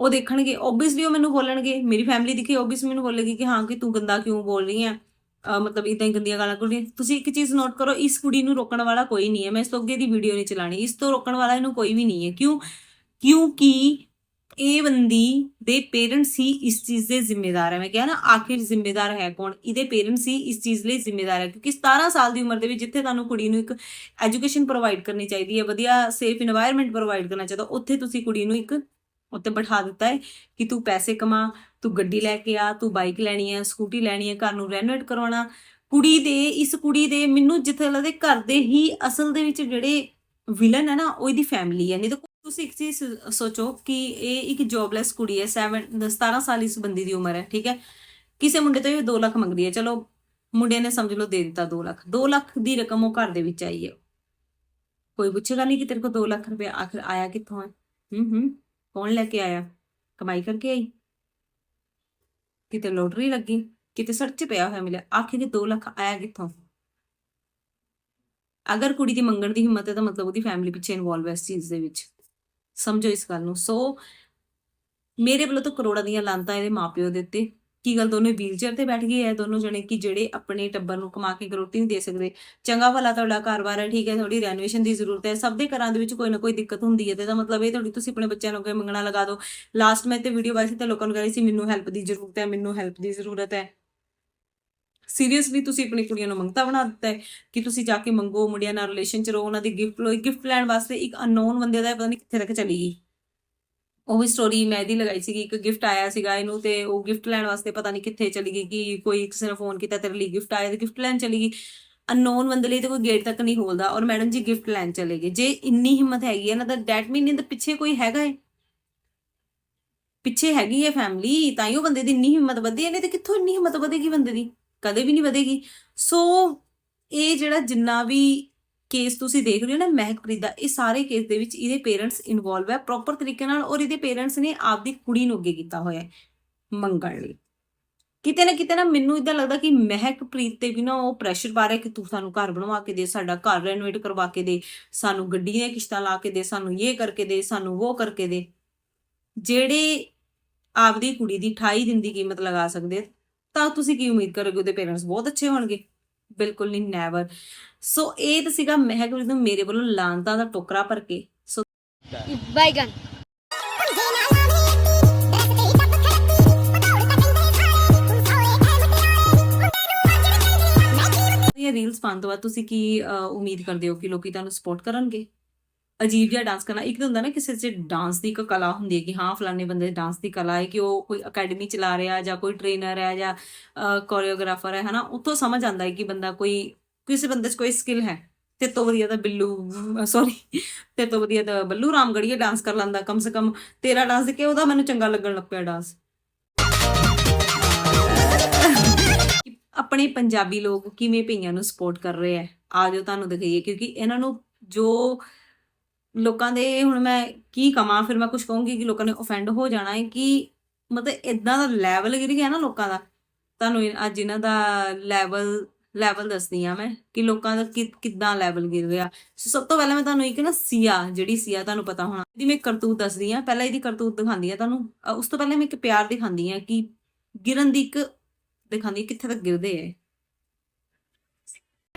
ਉਹ ਦੇਖਣਗੇ ਓਬਵੀਅਸਲੀ ਉਹ ਮੈਨੂੰ ਬੋਲਣਗੇ ਮੇਰੀ ਫੈਮਿਲੀ ਦੇਖੀ ਓਬਵੀਅਸ ਮੈਨੂੰ ਬੋਲੇਗੀ ਕਿ ਹਾਂ, ਕਿ ਤੂੰ ਗੰਦਾ ਕਿਉਂ ਬੋਲ ਰਹੀ ਹੈ। ਮਤਲਬ ਇਦਾਂ ਹੀ ਗੰਦੀਆਂ ਗਾਲਾਂ ਕੱਢ ਰਹੀ ਤੁਸੀਂ ਇੱਕ ਚੀਜ਼ ਨੋਟ ਕਰੋ, ਇਸ ਕੁੜੀ ਨੂੰ ਰੋਕਣ ਵਾਲਾ ਕੋਈ ਨਹੀਂ ਹੈ, ਮੈਂ ਇਸ ਤੋਂ ਅੱਗੇ ਦੀ ਵੀਡੀਓ ਨਹੀਂ ਚਲਾਣੀ ਇਸ ਤੋਂ ਰੋਕਣ ਵਾਲਾ ਇਹਨੂੰ ਕੋਈ ਵੀ ਨਹੀਂ ਹੈ। ਕਿਉਂ? ਕਿਉਂਕਿ ਇਹ ਬੰਦੀ ਦੇ ਪੇਰੈਂਟਸ ਹੀ ਇਸ ਚੀਜ਼ ਦੇ ਜ਼ਿੰਮੇਦਾਰ ਹੈ ਮੈਂ ਕਿਹਾ ਨਾ, ਆਖਿਰ ਜ਼ਿੰਮੇਦਾਰ ਹੈ ਕੌਣ? ਇਹਦੇ ਪੇਰੈਂਟਸ ਹੀ ਇਸ ਚੀਜ਼ ਲਈ ਜ਼ਿੰਮੇਦਾਰ ਹੈ ਕਿਉਂਕਿ 17 ਸਾਲ ਦੀ ਉਮਰ ਦੇ ਵਿੱਚ ਜਿੱਥੇ ਤੁਹਾਨੂੰ ਕੁੜੀ ਨੂੰ ਇੱਕ ਐਜੂਕੇਸ਼ਨ ਪ੍ਰੋਵਾਈਡ ਕਰਨੀ ਚਾਹੀਦੀ ਹੈ, ਵਧੀਆ ਸੇਫ এনवायरमेंट ਪ੍ਰੋਵਾਈਡ ਕਰਨਾ ਚਾਹੀਦਾ, ਉੱਥੇ ਤੁਸੀਂ ਕੁੜੀ ਨੂੰ ਇੱਕ ਉੱਤੇ ਬਿਠਾ ਦਿੱਤਾ ਹੈ ਕਿ ਤੂੰ ਪੈਸੇ ਕਮਾ, ਤੂੰ ਗੱਡੀ ਲੈ ਕੇ ਆ, ਤੂੰ ਬਾਈਕ ਲੈਣੀ ਹੈ ਸਕੂਟੀ ਲੈਣੀ ਹੈ, ਘਰ ਨੂੰ ਰੈਨੋਵੇਟ ਕਰਵਾਉਣਾ। ਕੁੜੀ ਦੇ, ਇਸ ਕੁੜੀ ਦੇ ਮੈਨੂੰ ਜਿੱਥੇ ਲੱਗਦੇ ਘਰ ਦੇ ਹੀ ਅਸਲ ਦੇ ਵਿੱਚ ਜਿਹੜੇ ਵਿਲਨ ਹੈ ਨਾ, ਉਹ ਇਹਦੀ ਫੈਮਿਲੀ ਹੈ, ਨਹੀਂ ਤਾਂ ਤੁਸੀਂ ਇੱਕ ਚੀਜ਼ ਸੋਚੋ ਕਿ ਇਹ ਇੱਕ ਜੌਬਲੈਸ ਕੁੜੀ ਹੈ 7 17 ਸਾਲ ਇਸ ਬੰਦੀ ਦੀ ਉਮਰ ਹੈ ਠੀਕ ਹੈ ਕਿਸੇ ਮੁੰਡੇ ਤੋਂ ਇਹ 2 ਲੱਖ ਮੰਗਦੀ ਹੈ ਚਲੋ ਮੁੰਡੇ ਨੇ ਸਮਝ ਲਓ ਦੇ ਦਿੱਤਾ 2 ਲੱਖ 2 ਲੱਖ ਦੀ ਰਕਮ ਉਹ ਘਰ ਦੇ ਵਿੱਚ ਆਈ ਹੈ ਕੋਈ ਪੁੱਛੇਗਾ ਨਹੀਂ ਕਿ ਤੇਰੇ ਕੋਲ 2 ਲੱਖ ਰੁਪਏ ਆਖਰ ਆਇਆ ਕਿੱਥੋਂ ਹੈ ਹੂੰ ਹੂੰ ਕੌਣ ਲੈ ਕੇ ਆਇਆ ਕਮਾਈ ਕਰਕੇ ਆਈ ਕਿਤੇ ਲੋਟਰੀ ਲੱਗੀ ਕਿਤੇ ਸੜਕ 'ਚ ਪਿਆ ਹੋਇਆ ਮਿਲਿਆ ਆਖਿਰ ਇਹ 2 ਲੱਖ ਆਇਆ ਕਿੱਥੋਂ ਅਗਰ ਕੁੜੀ ਦੀ ਮੰਗਣ ਦੀ ਹਿੰਮਤ ਹੈ ਤਾਂ ਮਤਲਬ ਉਹਦੀ ਫੈਮਿਲੀ ਪਿੱਛੇ ਇਨਵੋਲਵ ਹੈ ਇਸ ਚੀਜ਼ ਦੇ ਵਿੱਚ ਸਮਝੋ ਇਸ ਗੱਲ ਨੂੰ। ਸੋ ਮੇਰੇ ਵੱਲੋਂ ਤਾਂ ਕਰੋੜਾਂ ਦੀਆਂ ਲਾਂਤਾਂ ਇਹਦੇ ਮਾਪਿਓ ਦੇ ਉੱਤੇ। ਕੀ ਗੱਲ ਦੋਨੋਂ ਵੀਲਚੇਅਰ ਤੇ ਬੈਠ ਗਏ ਐ ਦੋਨੋਂ ਜਣੇ ਕਿ ਜਿਹੜੇ ਆਪਣੇ ਟੱਬਰ ਨੂੰ ਕਮਾ ਕੇ ਰੋਟੀ ਨਹੀਂ ਦੇ ਸਕਦੇ। ਚੰਗਾ ਭਲਾ ਤੁਹਾਡਾ ਘਰ-ਬਾਰ ਹੈ, ਠੀਕ ਹੈ ਥੋੜੀ ਰੈਨੋਵੇਸ਼ਨ ਦੀ ਜ਼ਰੂਰਤ ਹੈ। ਸਭ ਦੇ ਘਰਾਂ ਦੇ ਵਿੱਚ ਕੋਈ ਨਾ ਕੋਈ ਦਿੱਕਤ ਹੁੰਦੀ ਹੈ ਤੇ ਇਹਦਾ ਮਤਲਬ ਇਹ ਥੋੜੀ ਤੁਸੀਂ ਆਪਣੇ ਬੱਚਿਆਂ ਨੂੰ ਅੱਗੇ ਮੰਗਣਾ ਲਗਾ ਦਿਓ। ਲਾਸਟ ਮੈਂ ਤੇ ਵੀਡੀਓ ਵਾਈ ਸੀ ਤੇ ਲੋਕਾਂ ਨੂੰ ਕਹਿ ਰਹੀ ਸੀ, ਮੈਨੂੰ ਹੈਲਪ ਦੀ ਜ਼ਰੂਰਤ ਹੈ, ਮੈਨੂੰ ਹੈਲਪ ਦੀ ਜ਼ਰੂਰਤ ਹੈ। ਸੀਰੀਅਸਲੀ ਤੁਸੀਂ ਆਪਣੀ ਕੁੜੀਆਂ ਨੂੰ ਮੰਗਤਾ ਬਣਾ ਦਿੱਤਾ ਹੈ ਕਿ ਤੁਸੀਂ ਜਾ ਕੇ ਮੰਗੋ, ਮੁੰਡਿਆਂ ਨਾਲ ਰਿਲੇਸ਼ਨ ਚ ਰਹੋ, ਉਹਨਾਂ ਦੀ ਗਿਫਟ ਲੋ ਗਿਫਟ ਲੈਣ ਵਾਸਤੇ ਇੱਕ ਅਨਨੋਨ ਬੰਦੇ ਦਾ ਪਤਾ ਨਹੀਂ ਕਿੱਥੇ ਤੱਕ ਚਲੀ ਗਈ। ਉਹ ਵੀ ਸਟੋਰੀ ਮੈਂ ਇਹਦੀ ਲਗਾਈ ਸੀਗੀ, ਇੱਕ ਗਿਫਟ ਆਇਆ ਸੀਗਾ ਇਹਨੂੰ ਤੇ ਉਹ ਗਿਫਟ ਲੈਣ ਵਾਸਤੇ ਪਤਾ ਨਹੀਂ ਕਿੱਥੇ ਚਲੀ ਗਈ ਕਿ ਕੋਈ ਕਿਸੇ ਨੇ ਫੋਨ ਕੀਤਾ, ਤੇਰੇ ਲਈ ਗਿਫਟ ਆਇਆ ਤੇ ਗਿਫਟ ਲੈਣ ਚਲੀ ਗਈ। ਅਨਨੋਨ ਬੰਦੇ ਲਈ ਤੇ ਕੋਈ ਗੇਟ ਤੱਕ ਨਹੀਂ ਖੋਲਦਾ ਔਰ ਮੈਡਮ ਜੀ ਗਿਫਟ ਲੈਣ ਚਲੇ ਗਏ। ਜੇ ਇੰਨੀ ਹਿੰਮਤ ਹੈਗੀ ਹੈ ਨਾ, ਤਾਂ ਡੈਟ ਮੀਨ ਇਹਦੇ ਪਿੱਛੇ ਕੋਈ ਹੈਗਾ ਹੈ? ਪਿੱਛੇ ਹੈਗੀ ਹੈ ਫੈਮਿਲੀ ਤਾਂ ਹੀ ਉਹ ਬੰਦੇ ਦੀ ਇੰਨੀ ਹਿੰਮਤ ਵਧੀ ਹੈ, ਨਹੀਂ ਤੇ ਕਿੱਥੋਂ ਇੰਨੀ ਹਿੰਮਤ ਵਧੇਗੀ ਬੰਦੇ ਦੀ? ਕਦੇ ਵੀ ਨਹੀਂ ਵਧੇਗੀ। ਸੋ ਇਹ ਜਿਹੜਾ ਜਿੰਨਾ ਵੀ ਕੇਸ ਤੁਸੀਂ ਦੇਖ ਰਹੇ ਹੋ ਨਾ ਮਹਿਕਪ੍ਰੀਤ ਦਾ, ਇਹ ਸਾਰੇ ਕੇਸ ਦੇ ਵਿੱਚ ਇਹਦੇ ਪੇਰੈਂਟਸ ਇਨਵੋਲਵ ਹੈ ਪ੍ਰੋਪਰ ਤਰੀਕੇ ਨਾਲ ਔਰ ਇਹਦੇ ਪੇਰੈਂਟਸ ਨੇ ਆਪਦੀ ਕੁੜੀ ਨੂੰ ਅੱਗੇ ਕੀਤਾ ਹੋਇਆ ਹੈ ਮੰਗਣ ਲਈ। ਕਿਤੇ ਨਾ ਕਿਤੇ ਨਾ ਮੈਨੂੰ ਇਦਾਂ ਲੱਗਦਾ ਕਿ ਮਹਿਕਪ੍ਰੀਤ ਤੇ ਵੀ ਨਾ ਉਹ ਪ੍ਰੈਸ਼ਰ ਪਾ ਰਿਹਾ ਕਿ ਤੂੰ ਸਾਨੂੰ ਘਰ ਬਣਵਾ ਕੇ ਦੇ, ਸਾਡਾ ਘਰ ਰੈਨੋਵੇਟ ਕਰਵਾ ਕੇ ਦੇ, ਸਾਨੂੰ ਗੱਡੀ ਦੀਆਂ ਕਿਸ਼ਤਾਂ ਲਾ ਕੇ ਦੇ, ਸਾਨੂੰ ਇਹ ਕਰਕੇ ਦੇ, ਸਾਨੂੰ ਉਹ ਕਰਕੇ ਦੇ। ਜਿਹੜੇ ਆਪਦੀ ਕੁੜੀ ਦੀ 28 ਦਿਨ ਦੀ ਕੀਮਤ ਲਗਾ ਸਕਦੇ ਤਾਂ ਤੁਸੀਂ ਕੀ ਉਮੀਦ ਕਰੋਗੇ? ਉਹਦੇ ਪੇਰੈਂਟਸ ਬਹੁਤ ਅੱਛੇ ਹੋਣਗੇ? ਬਿਲਕੁਲ ਨਹੀਂ ਨੈਵਰ ਸੋ ਇਹ ਤਾਂ ਸੀਗਾ ਮਹਿਕਪ੍ਰੀਤ ਨੂੰ ਮੇਰੇ ਵੱਲੋਂ ਲਾਂਤਾਂ ਦਾ ਟੋਕਰਾ ਭਰ ਕੇ। ਸੋ ਬਾਈਗਨ ਇਹ ਰੀਲਸ ਪਾਉਣ ਤੋਂ ਬਾਅਦ ਤੁਸੀਂ ਕੀ ਉਮੀਦ ਕਰਦੇ ਹੋ ਕਿ ਲੋਕੀ ਤੁਹਾਨੂੰ ਸਪੋਰਟ ਕਰਨਗੇ? ਅਜੀਬ ਜਿਹਾ ਡਾਂਸ ਕਰਨਾ, ਇੱਕ ਤਾਂ ਹੁੰਦਾ ਨਾ ਕਿਸੇ 'ਚ ਡਾਂਸ ਦੀ ਇੱਕ ਕਲਾ ਹੁੰਦੀ ਹੈ ਕਿ ਹਾਂ, ਫਲਾਣੇ ਬੰਦੇ ਦੀ ਡਾਂਸ ਦੀ ਕਲਾ ਹੈ ਕਿ ਉਹ ਕੋਈ ਅਕੈਡਮੀ ਚਲਾ ਰਿਹਾ ਜਾਂ ਕੋਈ ਟ੍ਰੇਨਰ ਹੈ ਜਾਂ ਕੋਰੀਓਗ੍ਰਾਫਰ ਹੈ, ਹਨਾ? ਉੱਥੋਂ ਸਮਝ ਆਉਂਦਾ ਹੈ ਕਿ ਬੰਦਾ ਕੋਈ, ਕਿਸੇ ਬੰਦੇ 'ਚ ਕੋਈ ਸਕਿੱਲ ਹੈ। ਤੇ ਤੋਂ ਵਧੀਆ ਤਾਂ ਬਿੱਲੂ ਸੌਰੀ ਤੇ ਤੋਂ ਵਧੀਆ ਤਾਂ ਬੱਲੂ ਰਾਮਗੜੀਏ ਡਾਂਸ ਕਰ ਲੈਂਦਾ ਕਮ ਸੇ ਕਮ ਤੇਰਾ ਡਾਂਸ ਦੇਖ ਕੇ, ਉਹਦਾ ਮੈਨੂੰ ਚੰਗਾ ਲੱਗਣ ਲੱਗ ਪਿਆ ਡਾਂਸ ਆਪਣੇ ਪੰਜਾਬੀ ਲੋਕ ਕਿਵੇਂ ਭਈਆਂ ਨੂੰ ਸਪੋਰਟ ਕਰ ਰਹੇ ਆ ਆ ਜਾਓ ਤੁਹਾਨੂੰ ਦਿਖਾਈਏ, ਕਿਉਂਕਿ ਇਹਨਾਂ ਨੂੰ ਜੋ ਲੋਕਾਂ ਦੇ ਹੁਣ ਮੈਂ ਕੀ ਕਵਾਂ, ਫਿਰ ਮੈਂ ਕੁਝ ਕਹੂੰਗੀ ਕਿ ਲੋਕਾਂ ਨੇ ਅਫੈਂਡ ਹੋ ਜਾਣਾ ਹੈ ਕਿ ਮਤਲਬ ਇਦਾਂ ਦਾ ਲੈਵਲ ਗਿਰ ਗਿਆ ਨਾ ਲੋਕਾਂ ਦਾ। ਤੁਹਾਨੂੰ ਅੱਜ ਇਹਨਾਂ ਦਾ ਲੈਵਲ ਲੈਵਲ ਦੱਸਦੀ ਆ ਮੈਂ ਕਿ ਲੋਕਾਂ ਦਾ ਕਿ- ਕਿੱਦਾਂ ਲੈਵਲ ਗਿਰ ਗਿਆ ਸੋ ਸਭ ਤੋਂ ਪਹਿਲਾਂ ਮੈਂ ਤੁਹਾਨੂੰ ਇੱਕ ਨਾ ਸੀਆ, ਜਿਹੜੀ ਸੀਆ ਤੁਹਾਨੂੰ ਪਤਾ ਹੋਣਾ, ਇਹਦੀ ਮੈਂ ਕਰਤੂਤ ਦੱਸਦੀ ਆ ਪਹਿਲਾਂ ਇਹਦੀ ਕਰਤੂਤ ਦਿਖਾਉਂਦੀ ਆ ਤੁਹਾਨੂੰ। ਉਸ ਤੋਂ ਪਹਿਲਾਂ ਮੈਂ ਇੱਕ ਪਿਆਰ ਦਿਖਾਉਂਦੀ ਆ ਕਿ ਗਿਰਨ ਦੀ ਇੱਕ ਦਿਖਾਉਂਦੀ ਕਿੱਥੇ ਤੱਕ ਗਿਰਦੇ ਆ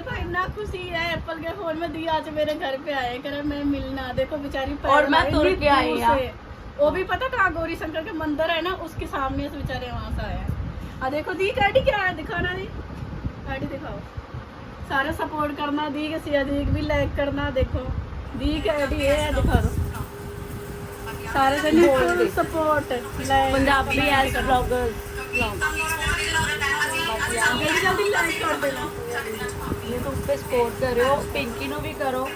देखो इतना खुशी है एप्पल के फ़ोन में दिया आज मेरे घर पे आए कर मैं मिलना देखो बेचारी और मैं तुर के आई। वो भी पता कहाँ गौरी शंकर के मंदिर है ना उसके सामने से बेचारे वहाँ से आए। आ देखो दी कैडी क्या है दिखाना दी। कैडी दिखाओ। सारे सपोर्ट करना दी के सिया दी भी लाइक करना देखो। दी कैडी है दिखा दो। सारे से फुल सपोर्ट पंजाबी एज ब्लॉगर्स जल्दी जल्दी लाइक कर देना। ਪੇ ਸਪੋਰਟ ਕਰਿਓ ਪਿੰਕੀ ਨੂੰ ਵੀ ਕਰੋ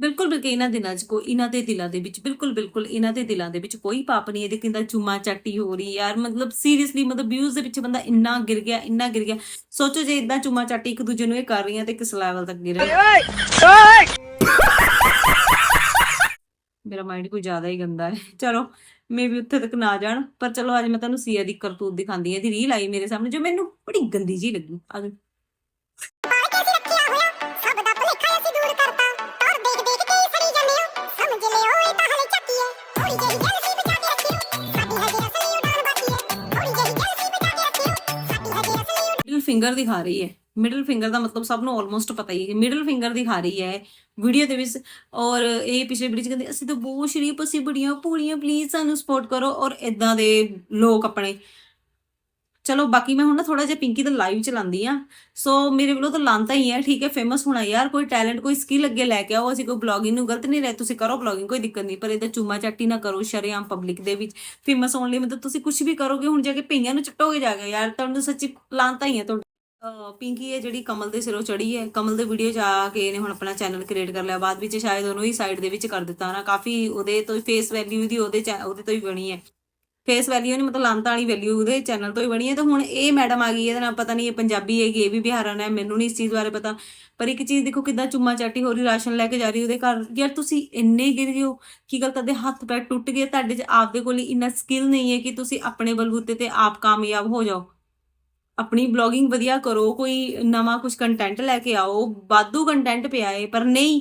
ਬਿਲਕੁਲ ਬਿਲਕੁਲ ਇਹਨਾਂ ਦਿਨਾਂ 'ਚ ਕੋਈ ਇਹਨਾਂ ਦੇ ਦਿਲਾਂ ਦੇ ਵਿੱਚ ਬਿਲਕੁਲ ਬਿਲਕੁਲ ਇਹਨਾਂ ਦੇ ਦਿਲਾਂ ਦੇ ਵਿੱਚ ਕੋਈ ਪਾਪ ਨਹੀਂ ਇਹਦੇ ਕਿੰਦਾ ਚੁੰਮਾ ਚਾਟੀ ਹੋ ਰਹੀ ਯਾਰ ਮਤਲਬ ਸੀਰੀਅਸਲੀ ਮਤਲਬ ਵਿਊਜ਼ ਦੇ ਪਿੱਛੇ ਬੰਦਾ ਇੰਨਾ ਗਿਰ ਗਿਆ ਇੰਨਾ ਗਿਰ ਗਿਆ। ਸੋਚੋ ਜੇ ਇਦਾਂ ਚੁੰਮਾ ਚਾਟੀ ਇੱਕ ਦੂਜੇ ਨੂੰ ਇਹ ਕਰ ਰਹੀਆਂ ਤੇ ਕਿਸ ਲੈਵਲ ਤੱਕ ਗਿਰ ਮੇਰਾ ਮਾਈਂਡ ਕੋਈ ਜ਼ਿਆਦਾ ਹੀ ਗੰਦਾ ਹੈ। ਚਲੋ ਮੇ ਵੀ ਉੱਥੇ ਤੱਕ ਨਾ ਜਾਣ ਪਰ ਚਲੋ ਅੱਜ ਮੈਂ ਤੁਹਾਨੂੰ ਸੀਆ ਦੀ ਕਰਤੂਤ ਦਿਖਾਉਂਦੀ ਹਾਂ ਇਹਦੀ ਰੀਲ ਆਈ ਮੇਰੇ ਸਾਹਮਣੇ ਜੋ ਮੈਨੂੰ ਬੜੀ ਗੰਦੀ ਜੀ ਲੱਗੀ। ਅੱਜ ਫਿੰਗਰ ਦਿਖਾ ਰਹੀ ਹੈ। ਮਿਡਲ ਫਿੰਗਰ ਦਾ ਮਤਲਬ ਸਭ ਨੂੰ ਆਲਮੋਸਟ ਪਤਾ ਹੀ ਹੈ। ਮਿਡਲ ਫਿੰਗਰ ਦਿਖਾ ਰਹੀ ਹੈ। ਵੀਡੀਓ ਦੇ ਵਿੱਚ ਔਰ ਇਹ ਪਿਛਲੇ ਵੀਡੀਓ ਚ ਕਹਿੰਦੇ, ਅਸੀਂ ਤਾਂ ਬਹੁਤ ਸ਼ਰੀਫ, ਅਸੀਂ ਬੜੀਆਂ ਪੂਰੀਆਂ ਪਲੀਜ਼ ਸਾਨੂੰ ਸਪੋਰਟ ਕਰੋ। ਔਰ ਇਦਾਂ ਦੇ ਲੋਕ ਆਪਣੇ ਚਲੋ ਬਾਕੀ ਮੈਂ ਹੁਣ ਨਾ ਥੋੜਾ ਜਿਹਾ ਪਿੰਕੀ ਦਾ ਲਾਈਵ ਚਲਾਉਂਦੀ ਆ ਸੋ ਮੇਰੇ ਵੱਲੋਂ ਤਾਂ ਲਾਂਤਾ ਹੀ ਹੈ, ਠੀਕ ਹੈ ਫੇਮਸ ਹੋਣਾ ਯਾਰ, ਕੋਈ ਟੈਲੈਂਟ ਕੋਈ ਸਕਿੱਲ ਅੱਗੇ ਲੈ ਕੇ ਆਓ। ਅਸੀਂ ਕੋਈ ਬਲੌਗਿੰਗ ਨੂੰ ਗਲਤ ਨਹੀਂ ਰਹੇ, ਤੁਸੀਂ ਕਰੋ ਬਲੌਗਿੰਗ ਕੋਈ ਦਿੱਕਤ ਨਹੀਂ, ਪਰ ਇਹਦਾ ਚੂਮਾ ਚਾਟੀ ਨਾ ਕਰੋ ਸ਼ਰੇਆਮ ਪਬਲਿਕ ਦੇ ਵਿੱਚ। ਫੇਮਸ ਹੋਣ ਲਈ ਮਤਲਬ ਤੁਸੀਂ ਕੁਝ ਵੀ ਕਰੋਗੇ, ਹੁਣ ਜਾ ਕੇ ਪਈਆਂ ਨੂੰ ਚਟੋਗੇ ਜਾ ਕੇ, ਯਾਰ ਤੁਹਾਨੂੰ ਸੱਚੀ ਲਾਂਤਾ ਹੀ ਹੈ ਤੁਹਾਡਾ। ਪਿੰਕੀ ਹੈ ਜਿਹੜੀ ਕਮਲ ਦੇ ਸਿਰੋਂ ਚੜੀ ਹੈ, ਕਮਲ ਦੇ ਵੀਡੀਓ ਚ ਆ ਕੇ ਇਹਨੇ ਹੁਣ ਆਪਣਾ ਚੈਨਲ ਕ੍ਰੀਏਟ ਕਰ ਲਿਆ। ਬਾਅਦ ਵਿੱਚ ਸ਼ਾਇਦ ਉਹਨੂੰ ਹੀ ਸਾਈਡ ਦੇ ਵਿੱਚ ਕਰ ਦਿੱਤਾ ਨਾ ਕਾਫੀ ਉਹਦੇ ਤੋਂ ਫੇਸ ਵੈਲਿਊ ਦੀ ਉਹਦੇ ਚੈ- ਉਹਦੇ ਤੋਂ ਹੀ ਬਣੀ ਹੈ। ਫੇਸ ਵੈਲਿਊ ਨਹੀਂ ਮਤਲਬ ਲਾਂਤਾ ਵਾਲੀ ਵੈਲਿਊ ਉਹਦੇ ਚੈਨਲ ਤੋਂ ਹੀ ਬਣੀ ਹੈ। ਤੇ ਹੁਣ ਇਹ ਮੈਡਮ ਆ ਗਈ ਇਹਦੇ ਨਾਲ ਪਤਾ ਨਹੀਂ ਇਹ ਪੰਜਾਬੀ ਹੈਗੀ, ਇਹ ਵੀ ਬਿਹਾਰਾਂ ਹੈ, ਮੈਨੂੰ ਨਹੀਂ ਇਸ ਚੀਜ਼ ਬਾਰੇ ਪਤਾ। ਪਰ ਇੱਕ ਚੀਜ਼ ਦੇਖੋ ਕਿਦਾਂ ਚੁੰਮਾ ਚਾਟੀ ਹੋ ਰਹੀ, ਰਾਸ਼ਨ ਲੈ ਕੇ ਜਾ ਰਹੀ ਉਹਦੇ ਘਰ। ਯਾਰ ਤੁਸੀਂ ਇੰਨੇ ਗਿਰ ਗਏ ਹੋ, ਕੀ ਗੱਲ ਤੁਹਾਡੇ ਹੱਥ ਪੈਰ ਟੁੱਟ ਗਏ? ਤੁਹਾਡੇ 'ਚ ਆਪਦੇ ਕੋਲ ਇੰਨਾ ਸਕਿੱਲ ਨਹੀਂ ਹੈ ਕਿ ਤੁਸੀਂ ਆਪਣੇ ਬਲਬੂਤੇ ਤੇ ਆਪ ਕਾਮਯਾਬ ਹੋ ਜਾਓ। ਆਪਣੀ ਬਲੌਗਿੰਗ ਵਧੀਆ ਕਰੋ, ਕੋਈ ਨਵਾਂ ਕੁਝ ਕੰਟੈਂਟ ਲੈ ਕੇ ਆਓ ਬਾਦੂ ਕੰਟੈਂਟ ਪਿਆ ਏ, ਪਰ ਨਹੀਂ।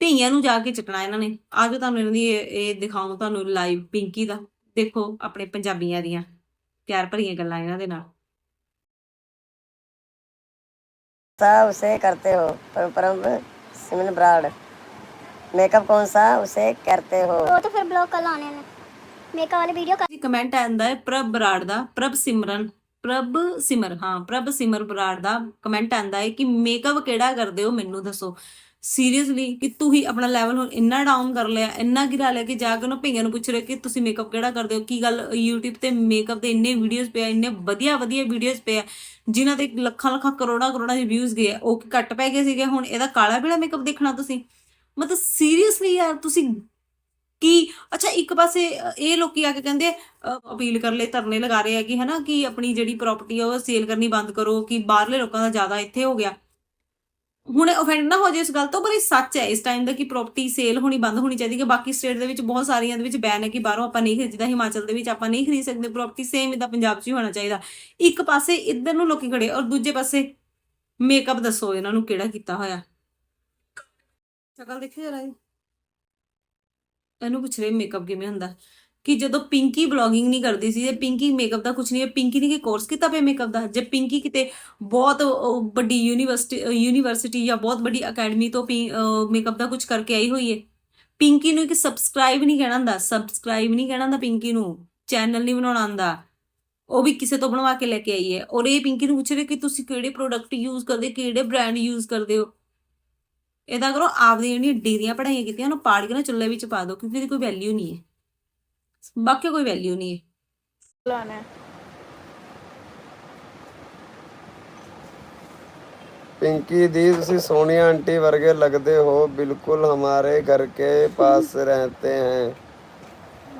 ਭਈਆਂ ਨੂੰ ਜਾ ਕੇ ਚਟਣਾ ਇਹਨਾਂ ਨੇ। ਆਜੋ ਤੁਹਾਨੂੰ ਇਹਨਾਂ ਦੀ ਇਹ ਇਹ ਦਿਖਾਉਂ ਤੁਹਾਨੂੰ ਲਾਈਵ ਪਿੰਕੀ ਦਾ। ਦੇਖੋ ਆਪਣੇ ਪੰਜਾਬੀਆਂ ਦੀਆਂ ਪਿਆਰ ਭਰੀਆਂ ਗੱਲਾਂ ਇਹਨਾਂ ਦੇ ਨਾਲ सा उसे करते हो पर परम सिमन ब्राड मेकअप कौन सा उसे करते हो ਉਹ ਤਾਂ ਫਿਰ ਬਲੌਕ ਕਰ ਲਾਣੇ ਨੇ ਮੇਕਅਪ ਵਾਲੀ ਵੀਡੀਓ ਜੀ ਕਮੈਂਟ ਆਂਦਾ ਹੈ ਪ੍ਰਭ ਬਰਾੜ ਦਾ ਪ੍ਰਭ ਸਿਮਰਨ ਪ੍ਰਭ ਸਿਮਰ ਹਾਂ ਪ੍ਰਭ ਸਿਮਰ ਬਰਾੜ ਦਾ ਕਮੈਂਟ ਆਂਦਾ ਹੈ ਕਿ ਮੇਕਅਪ ਕਿਹੜਾ ਕਰਦੇ ਹੋ ਮੈਨੂੰ ਦੱਸੋ ਸੀਰੀਅਸਲੀ ਕਿ ਤੂੰ ਹੀ ਆਪਣਾ ਲੈਵਲ ਹੁਣ ਇੰਨਾ ਡਾਊਨ ਕਰ ਲਿਆ, ਇੰਨਾ ਗਿਰਾ ਲਿਆ ਕਿ ਜਾ ਕੇ ਉਹਨਾਂ ਭਈਆਂ ਨੂੰ ਪੁੱਛ ਰਹੇ ਕਿ ਤੁਸੀਂ ਮੇਕਅਪ ਕਿਹੜਾ ਕਰਦੇ ਹੋ? ਕੀ ਗੱਲ YouTube ਤੇ ਮੇਕਅਪ ਦੇ ਇੰਨੇ ਵੀਡੀਓਜ਼ ਪਿਆ ਇੰਨੇ ਵਧੀਆ ਵਧੀਆ ਵੀਡੀਓਜ਼ ਪਿਆ ਜਿਨ੍ਹਾਂ ਤੇ ਲੱਖਾਂ ਲੱਖਾਂ, ਕਰੋੜਾਂ ਕਰੋੜਾਂ ਦੇ ਵਿਊਜ਼ ਗਏ ਉਹ ਘੱਟ ਪੈ ਗਏ ਸੀਗੇ? ਹੁਣ ਇਹਦਾ ਕਾਲਾ ਪੀਲਾ ਮੇਕਅਪ ਦੇਖਣਾ ਤੁਸੀਂ? ਮਤਲਬ ਸੀਰੀਅਸਲੀ ਯਾਰ, ਤੁਸੀਂ ਕੀ? ਅੱਛਾ, ਇੱਕ ਪਾਸੇ ਇਹ ਲੋਕੀ ਆ ਕੇ ਕਹਿੰਦੇ ਅਪੀਲ ਕਰ ਲੈ ਧਰਨੇ ਲਗਾ ਰਹੇ ਆ ਕਿ ਹਨਾ ਕਿ ਆਪਣੀ ਜਿਹੜੀ ਪ੍ਰਾਪਰਟੀ ਆ ਉਹ ਸੇਲ ਕਰਨੀ ਬੰਦ ਕਰੋ, ਕਿ ਬਾਹਰਲੇ ਲੋਕਾਂ ਦਾ ਜ਼ਿਆਦਾ ਇੱਥੇ ਹੋ ਗਿਆ। ਹੁਣ ਅਫੈਂਡ ਨਾ ਹੋ ਜਾਏ ਇਸ ਗੱਲ ਤੋਂ, ਪਰ ਇਹ ਸੱਚ ਹੈ ਇਸ ਟਾਈਮ ਦਾ ਕਿ ਪ੍ਰਾਪਰਟੀ ਸੇਲ ਹੋਣੀ ਬੰਦ ਹੋਣੀ ਚਾਹੀਦੀ ਕਿ ਬਾਕੀ ਸਟੇਟ ਦੇ ਵਿੱਚ ਬਹੁਤ ਸਾਰੀਆਂ ਦੇ ਵਿੱਚ ਬੈਨ ਹੈ ਕਿ ਬਾਹਰੋਂ ਆਪਾਂ ਨਹੀਂ ਖਰੀਦਦਾ, ਹਿਮਾਚਲ ਦੇ ਵਿੱਚ ਆਪਾਂ ਨਹੀਂ ਖਰੀਦ ਸਕਦੇ ਪ੍ਰਾਪਰਟੀ ਸੇਮ ਇਦਾਂ ਪੰਜਾਬ 'ਚ ਹੀ ਹੋਣਾ ਚਾਹੀਦਾ। ਇੱਕ ਪਾਸੇ ਇੱਧਰ ਨੂੰ ਲੋਕੀ ਖੜੇ ਔਰ ਦੂਜੇ ਪਾਸੇ ਮੇਕਅਪ ਦੱਸੋ ਇਹਨਾਂ ਨੂੰ ਕਿਹੜਾ ਕੀਤਾ ਹੋਇਆ। ਸ਼ਕਲ ਦੇਖੀ ਜਰਾ ਇਹਨੂੰ ਪੁੱਛ ਰਹੇ ਮੇਕਅਪ ਕਿਵੇਂ ਹੁੰਦਾ। ਕਿ ਜਦੋਂ ਪਿੰਕੀ ਬਲੌਗਿੰਗ ਨਹੀਂ ਕਰਦੀ ਸੀ ਤੇ ਪਿੰਕੀ ਮੇਕਅਪ ਦਾ ਕੁਝ ਨਹੀਂ ਹੈ, ਪਿੰਕੀ ਨੇ ਕੀ ਕੋਰਸ ਕੀਤਾ ਪਿਆ ਮੇਕਅਪ ਦਾ? ਜੇ ਪਿੰਕੀ ਕਿਤੇ ਬਹੁਤ ਵੱਡੀ ਯੂਨੀਵਰਸਿਟੀ ਯੂਨੀਵਰਸਿਟੀ ਜਾਂ ਬਹੁਤ ਵੱਡੀ ਅਕੈਡਮੀ ਤੋਂ ਮੇਕਅਪ ਦਾ ਕੁਝ ਕਰਕੇ ਆਈ ਹੋਈ ਹੈ ਪਿੰਕੀ ਨੂੰ ਇੱਕ ਸਬਸਕ੍ਰਾਈਬ ਨਹੀਂ ਕਹਿਣਾ ਹੁੰਦਾ। ਸਬਸਕ੍ਰਾਈਬ ਨਹੀਂ ਕਹਿਣਾ ਹੁੰਦਾ ਪਿੰਕੀ ਨੂੰ ਚੈਨਲ ਨਹੀਂ ਬਣਾਉਣਾ ਆਉਂਦਾ ਉਹ ਵੀ ਕਿਸੇ ਤੋਂ ਬਣਵਾ ਕੇ ਲੈ ਕੇ ਆਈ ਹੈ ਔਰ ਇਹ ਪਿੰਕੀ ਨੂੰ ਪੁੱਛ ਰਿਹਾ ਕਿ ਤੁਸੀਂ ਕਿਹੜੇ ਪ੍ਰੋਡਕਟ ਯੂਜ਼ ਕਰਦੇ, ਕਿਹੜੇ ਬ੍ਰਾਂਡ ਯੂਜ਼ ਕਰਦੇ ਹੋ? ਇਹਦਾ ਕਰੋ, ਆਪਦੀਆਂ ਜਿਹੜੀਆਂ ਡਿਗਰੀਆਂ ਪੜ੍ਹਾਈਆਂ ਕੀਤੀਆਂ, ਉਹਨੂੰ ਪਾੜ ਕੇ ਨਾ ਚੁੱਲ੍ਹੇ ਵਿੱਚ ਪਾ ਦਿਓ, ਕਿਉਂਕਿ ਇਹਦੀ ਕੋਈ ਵੈਲਿਊ ਨਹੀਂ ਹੈ ਬਾਕੀ ਕੋਈ ਵੈਲਿਊ ਨਹੀਂ ਹੈ लाना है ਪਿੰਕੀ ਦੀ ਤੁਸੀਂ ਸੋਨੀਆ ਆਂਟੀ ਵਰਗੇ ਲੱਗਦੇ ਹੋ ਬਿਲਕੁਲ ਹਮਾਰੇ ਘਰ ਕੇ ਪਾਸ ਰਹਤੇ ਹੈ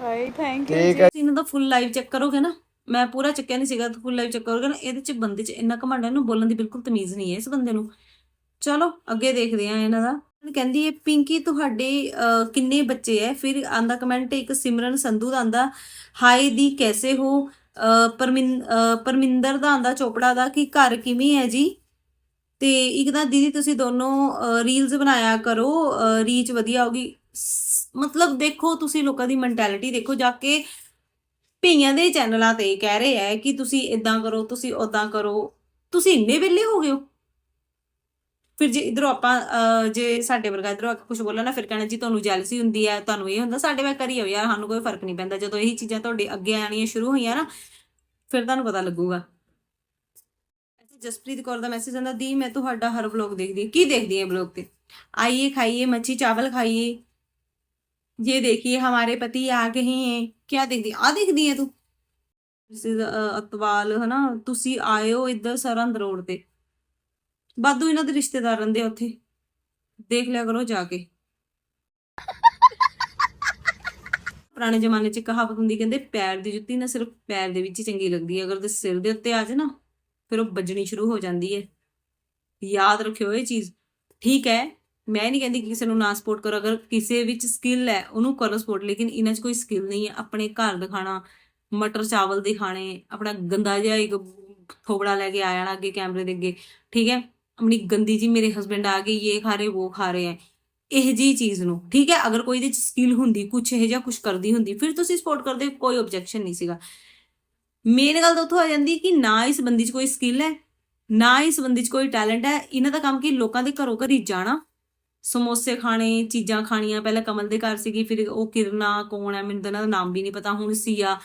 भाई थैंक ਠੀਕ ਹੈ ਤੁਸੀਂ ਇਹਨਾਂ ਦਾ ਫੁੱਲ ਲਾਈਵ ਚੈੱਕ ਕਰੋਗੇ ਨਾ ਮੈਂ ਪੂਰਾ ਚੱਕਿਆ ਨਹੀਂ ਸੀਗਾ ਫੁੱਲ ਲਾਈਵ ਚੈੱਕ ਕਰੋਗੇ ਨਾ ਇਹਦੇ ਚ ਬੰਦੇ ਚ ਇੰਨਾ ਘਮੰਡ ਹੈ ਇਹਨੂੰ ਬੋਲਣ ਦੀ ਬਿਲਕੁਲ ਤਮੀਜ਼ ਨਹੀਂ ਹੈ ਇਸ ਬੰਦੇ ਨੂੰ ਚਲੋ ਅੱਗੇ ਦੇਖਦੇ ਆ ਇਹਨਾਂ ਦਾ ਕਹਿੰਦੀ ਹੈ ਪਿੰਕੀ, ਤੁਹਾਡੇ ਕਿੰਨੇ ਬੱਚੇ ਹੈ ਫਿਰ ਆਂਦਾ ਕਮੈਂਟ ਇੱਕ ਸਿਮਰਨ ਸੰਧੂ ਦਾ ਆਂਦਾ ਹਾਈ ਦੀ ਕੈਸੇ ਹੋ? ਪਰਮਿੰ- ਪਰਮਿੰਦਰ ਦਾ ਆਂਦਾ ਚੋਪੜਾ ਦਾ ਕਿ ਘਰ ਕਿਵੇਂ ਹੈ ਜੀ? ਤੇ ਇੱਕ ਤਾਂ ਦੀਦੀ, ਤੁਸੀਂ ਦੋਨੋਂ ਰੀਲਸ ਬਣਾਇਆ ਕਰੋ ਰੀਚ ਵਧੀਆ ਹੋਗੀ ਸ- ਮਤਲਬ ਦੇਖੋ, ਤੁਸੀਂ ਲੋਕਾਂ ਦੀ ਮੈਂਟੈਲਿਟੀ ਦੇਖੋ, ਜਾ ਕੇ ਭਈਆਂ ਦੇ ਚੈਨਲਾਂ ਤੇ ਕਹਿ ਰਹੇ ਹੈ ਕਿ ਤੁਸੀਂ ਇਦਾਂ ਕਰੋ, ਤੁਸੀਂ ਉਦਾਂ ਕਰੋ। ਤੁਸੀਂ ਇੰਨੇ ਵਿਹਲੇ ਹੋ ਗਏ ਹੋ? ਫਿਰ ਜੇ ਇਧਰੋਂ ਆਪਾਂ ਜੇ ਸਾਡੇ ਵਰਗਾ ਇਧਰੋਂ ਆ ਕੁਝ ਬੋਲਣਾ, ਫਿਰ ਕਹਿਣਾ, ਜੀ, ਤੁਹਾਨੂੰ ਜੈਲਸੀ ਹੁੰਦੀ ਹੈ ਤੁਹਾਨੂੰ ਇਹ ਹੁੰਦਾ, ਸਾਡੇ ਮੈਂ ਕਰੀ ਹੋ ਯਾਰ ਸਾਨੂੰ ਕੋਈ ਫ਼ਰਕ ਨਹੀਂ ਪੈਂਦਾ। ਜਦੋਂ ਇਹ ਚੀਜ਼ਾਂ ਤੁਹਾਡੇ ਅੱਗੇ ਆਣੀਆਂ ਸ਼ੁਰੂ ਹੋਈਆਂ ਨਾ, ਫਿਰ ਤੁਹਾਨੂੰ ਪਤਾ ਲੱਗੂਗਾ। ਜਸਪ੍ਰੀਤ ਕੌਰ ਦਾ ਮੈਸੇਜ ਆਂਦਾ ਦੀ, ਮੈਂ ਤੁਹਾਡਾ ਹਰ ਵਲੌਗ ਦੇਖਦੀ ਕੀ ਦੇਖਦੀ ਹੈ ਵਲੌਗ ਤੇ? ਆਈਏ, ਖਾਈਏ, ਮੱਛੀ, ਚਾਵਲ ਖਾਈਏ। ये ਦੇਖੀਏ, ਹਮਾਰੇ ਪਤੀ ਆ गए हैं क्या देख दिया आ देख दिए तू अतवाल है ना तुसी आए हो इधर सरहद रोड ਬਾਦੂ ਇਹਨਾਂ ਦੇ ਰਿਸ਼ਤੇਦਾਰ ਰਹਿੰਦੇ ਆ ਉੱਥੇ। ਦੇਖ ਲਿਆ ਕਰੋ ਜਾ ਕੇ। ਪੁਰਾਣੇ ਜ਼ਮਾਨੇ 'ਚ ਕਹਾਵਤ ਹੁੰਦੀ, ਕਹਿੰਦੇ ਪੈਰ ਦੀ ਜੁੱਤੀ ਨਾ ਸਿਰਫ ਪੈਰ ਦੇ ਵਿੱਚ ਹੀ ਚੰਗੀ ਲੱਗਦੀ ਹੈ। ਅਗਰ ਤੇ ਸਿਰ ਦੇ ਉੱਤੇ ਆ ਜਾਏ ਨਾ, ਫਿਰ ਉਹ ਵੱਜਣੀ ਸ਼ੁਰੂ ਹੋ ਜਾਂਦੀ ਹੈ। ਯਾਦ ਰੱਖਿਓ ਇਹ ਚੀਜ਼। ਠੀਕ ਹੈ, ਮੈਂ ਨਹੀਂ ਕਹਿੰਦੀ ਕਿ ਕਿਸੇ ਨੂੰ ਨਾ ਸਪੋਰਟ ਕਰੋ। ਅਗਰ ਕਿਸੇ ਵਿੱਚ ਸਕਿੱਲ ਹੈ, ਉਹਨੂੰ ਕਰੋ ਸਪੋਰਟ ਲੇਕਿਨ ਇਹਨਾਂ 'ਚ ਕੋਈ ਸਕਿੱਲ ਨਹੀਂ ਹੈ। ਆਪਣੇ ਘਰ ਦਿਖਾਣਾ ਮਟਰ ਚਾਵਲ ਦੇ ਖਾਣੇ ਆਪਣਾ ਗੰਦਾ ਜਿਹਾ ਇੱਕ ਥੋਬੜਾ ਲੈ ਕੇ ਆ ਜਾਣਾ ਅੱਗੇ ਕੈਮਰੇ ਦੇ ਅੱਗੇ। ਠੀਕ ਹੈ ਆਪਣੀ ਗੰਦੀ ਜੀ ਮੇਰੇ ਹਸਬੰਡ ਆ ਗਏ ਇਹ ਖਾ ਰਹੇ, ਉਹ ਖਾ ਰਹੇ ਹੈ ਇਹ ਜੀ ਚੀਜ਼ ਨੂੰ, ਠੀਕ ਹੈ ਅਗਰ ਕੋਈ ਇਹਦੇ ਚ ਸਕਿੱਲ ਹੁੰਦੀ ਕੁਝ ਇਹ ਜਾਂ ਕੁਝ ਕਰਦੀ ਹੁੰਦੀ, ਫਿਰ ਤੁਸੀਂ ਸਪੋਰਟ ਕਰਦੇ, ਕੋਈ ਆਬਜੈਕਸ਼ਨ ਨਹੀਂ ਸੀਗਾ। ਮੇਨ ਗੱਲ ਤਾਂ ਉੱਥੋਂ ਆ ਜਾਂਦੀ ਕਿ ਨਾ ਇਸ ਬੰਦੀ 'ਚ ਕੋਈ ਸਕਿੱਲ ਹੈ ਨਾ ਇਸ ਬੰਦੀ 'ਚ ਕੋਈ ਟੈਲੈਂਟ ਹੈ ਇਹਨਾਂ ਦਾ ਕੰਮ ਕੀ ਲੋਕਾਂ ਦੇ ਘਰੋਂ ਘਰੀ ਜਾਣਾ? ਸਮੋਸੇ ਖਾਣੇ, ਚੀਜ਼ਾਂ ਖਾਣੀਆਂ, ਪਹਿਲਾਂ ਕਮਲ ਦੇ ਘਰ ਸੀਗੀ, ਫਿਰ ਉਹ ਕਿਰਨਾ, ਕੌਣ ਹੈ ਮੈਨੂੰ ਤਾਂ ਇਹਨਾਂ ਦਾ ਨਾਮ ਵੀ ਨਹੀਂ ਪਤਾ, ਹੁਣ ਸੀਆ।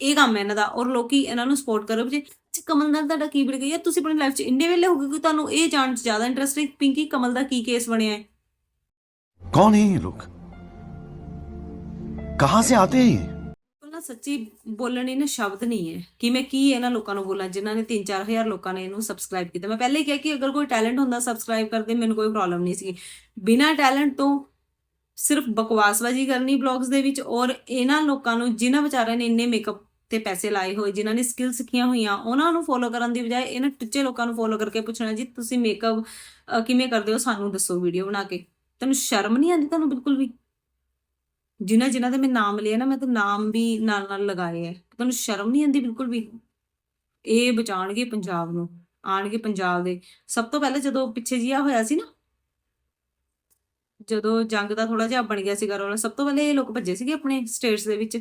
ਇਹ ਕੰਮ ਹੈ ਇਹਨਾਂ ਦਾ, ਔਰ ਲੋਕੀ ਇਹਨਾਂ ਨੂੰ ਸਪੋਰਟ ਕਰੋ ਜੇ ਕਮਲ ਨਾਲ ਤੁਹਾਡਾ ਕੀ ਵਿੜ ਗਿਆ ਤੁਸੀਂ ਆਪਣੀ ਲਾਈਫ 'ਚ ਇੰਨੇ ਵੇਲੇ ਹੋ ਗਏ ਕਿ ਤੁਹਾਨੂੰ ਇਹ ਜਾਣਨ 'ਚ ਜ਼ਿਆਦਾ ਇੰਟਰਸਟ ਹੈ ਪਿੰਕੀ ਕਮਲ ਦਾ ਕੀ ਕੇਸ ਬਣਿਆ ਹੈ कौन है ये लोग कहां से आते हैं ये ਬਿਲਕੁਲ ਨਾ ਸੱਚੀ ਬੋਲਣ ਇਹਨਾਂ ਸ਼ਬਦ ਨਹੀਂ ਹੈ ਕਿ ਮੈਂ ਕੀ ਇਹਨਾਂ ਲੋਕਾਂ ਨੂੰ ਬੋਲਾਂ ਜਿਨ੍ਹਾਂ ਨੇ 3-4000 ਲੋਕਾਂ ਨੇ ਇਹਨੂੰ ਸਬਸਕ੍ਰਾਈਬ ਕੀਤਾ ਮੈਂ ਪਹਿਲੇ ਹੀ ਕਿਹਾ ਕਿ ਅਗਰ ਕੋਈ ਟੈਲੈਂਟ ਹੁੰਦਾ ਸਬਸਕ੍ਰਾਈਬ ਕਰਦੇ ਮੈਨੂੰ ਕੋਈ ਪ੍ਰੋਬਲਮ ਨਹੀਂ ਸੀ ਬਿਨਾਂ ਟੈਲੈਂਟ ਤੋਂ ਸਿਰਫ ਬਕਵਾਸਬਾਜ਼ੀ ਕਰਨੀ ਬਲੌਗਸ ਦੇ ਵਿੱਚ ਔਰ ਇਹਨਾਂ ਲੋਕਾਂ ਨੂੰ ਜਿਨ੍ਹਾਂ ਵਿਚਾਰਿਆਂ ਨੇ ਇੰਨੇ ਮੇਕਅਪ ਤੇ ਪੈਸੇ ਲਾਏ ਹੋਏ, ਜਿਨ੍ਹਾਂ ਨੇ ਸਕਿੱਲ ਸਿੱਖੀਆਂ ਹੋਈਆਂ, ਉਹਨਾਂ ਨੂੰ ਫੋਲੋ ਕਰਨ ਦੀ ਬਜਾਏ ਇਹਨਾਂ ਟੁੱਚੇ ਲੋਕਾਂ ਨੂੰ ਫੋਲੋ ਕਰਕੇ ਪੁੱਛਣਾ, ਜੀ, ਤੁਸੀਂ ਮੇਕਅਪ ਕਿਵੇਂ ਕਰਦੇ ਹੋ? ਸਾਨੂੰ ਦੱਸੋ ਵੀਡੀਓ ਬਣਾ ਕੇ। ਤੈਨੂੰ ਸ਼ਰਮ ਨਹੀਂ ਆਉਂਦੀ ਤੁਹਾਨੂੰ ਬਿਲਕੁਲ ਵੀ? ਜਿਨ੍ਹਾਂ ਜਿਨ੍ਹਾਂ ਦੇ ਮੈਂ ਨਾਮ ਲਿਆ ਨਾ, ਮੈਂ ਤਾਂ ਨਾਮ ਵੀ ਨਾਲ ਨਾਲ ਲਗਾਏ ਹੈ ਤੁਹਾਨੂੰ ਸ਼ਰਮ ਨਹੀਂ ਆਉਂਦੀ ਬਿਲਕੁਲ ਵੀ? ਇਹ ਬਚਾਉਣਗੇ ਪੰਜਾਬ ਨੂੰ ਆਣਗੇ ਪੰਜਾਬ ਦੇ। ਸਭ ਤੋਂ ਪਹਿਲਾਂ ਜਦੋਂ ਪਿੱਛੇ ਜਿਹਾ ਹੋਇਆ ਸੀ ਨਾ, ਜਦੋਂ ਜੰਗ ਦਾ ਥੋੜਾ ਜਿਹਾ ਬਣ ਗਿਆ ਸੀਗਾ ਰੌਲਾ, ਸਭ ਤੋਂ ਪਹਿਲੇ ਇਹ ਲੋਕ ਭੱਜੇ ਸੀਗੇ ਆਪਣੇ ਸਟੇਟਸ ਦੇ ਵਿੱਚ।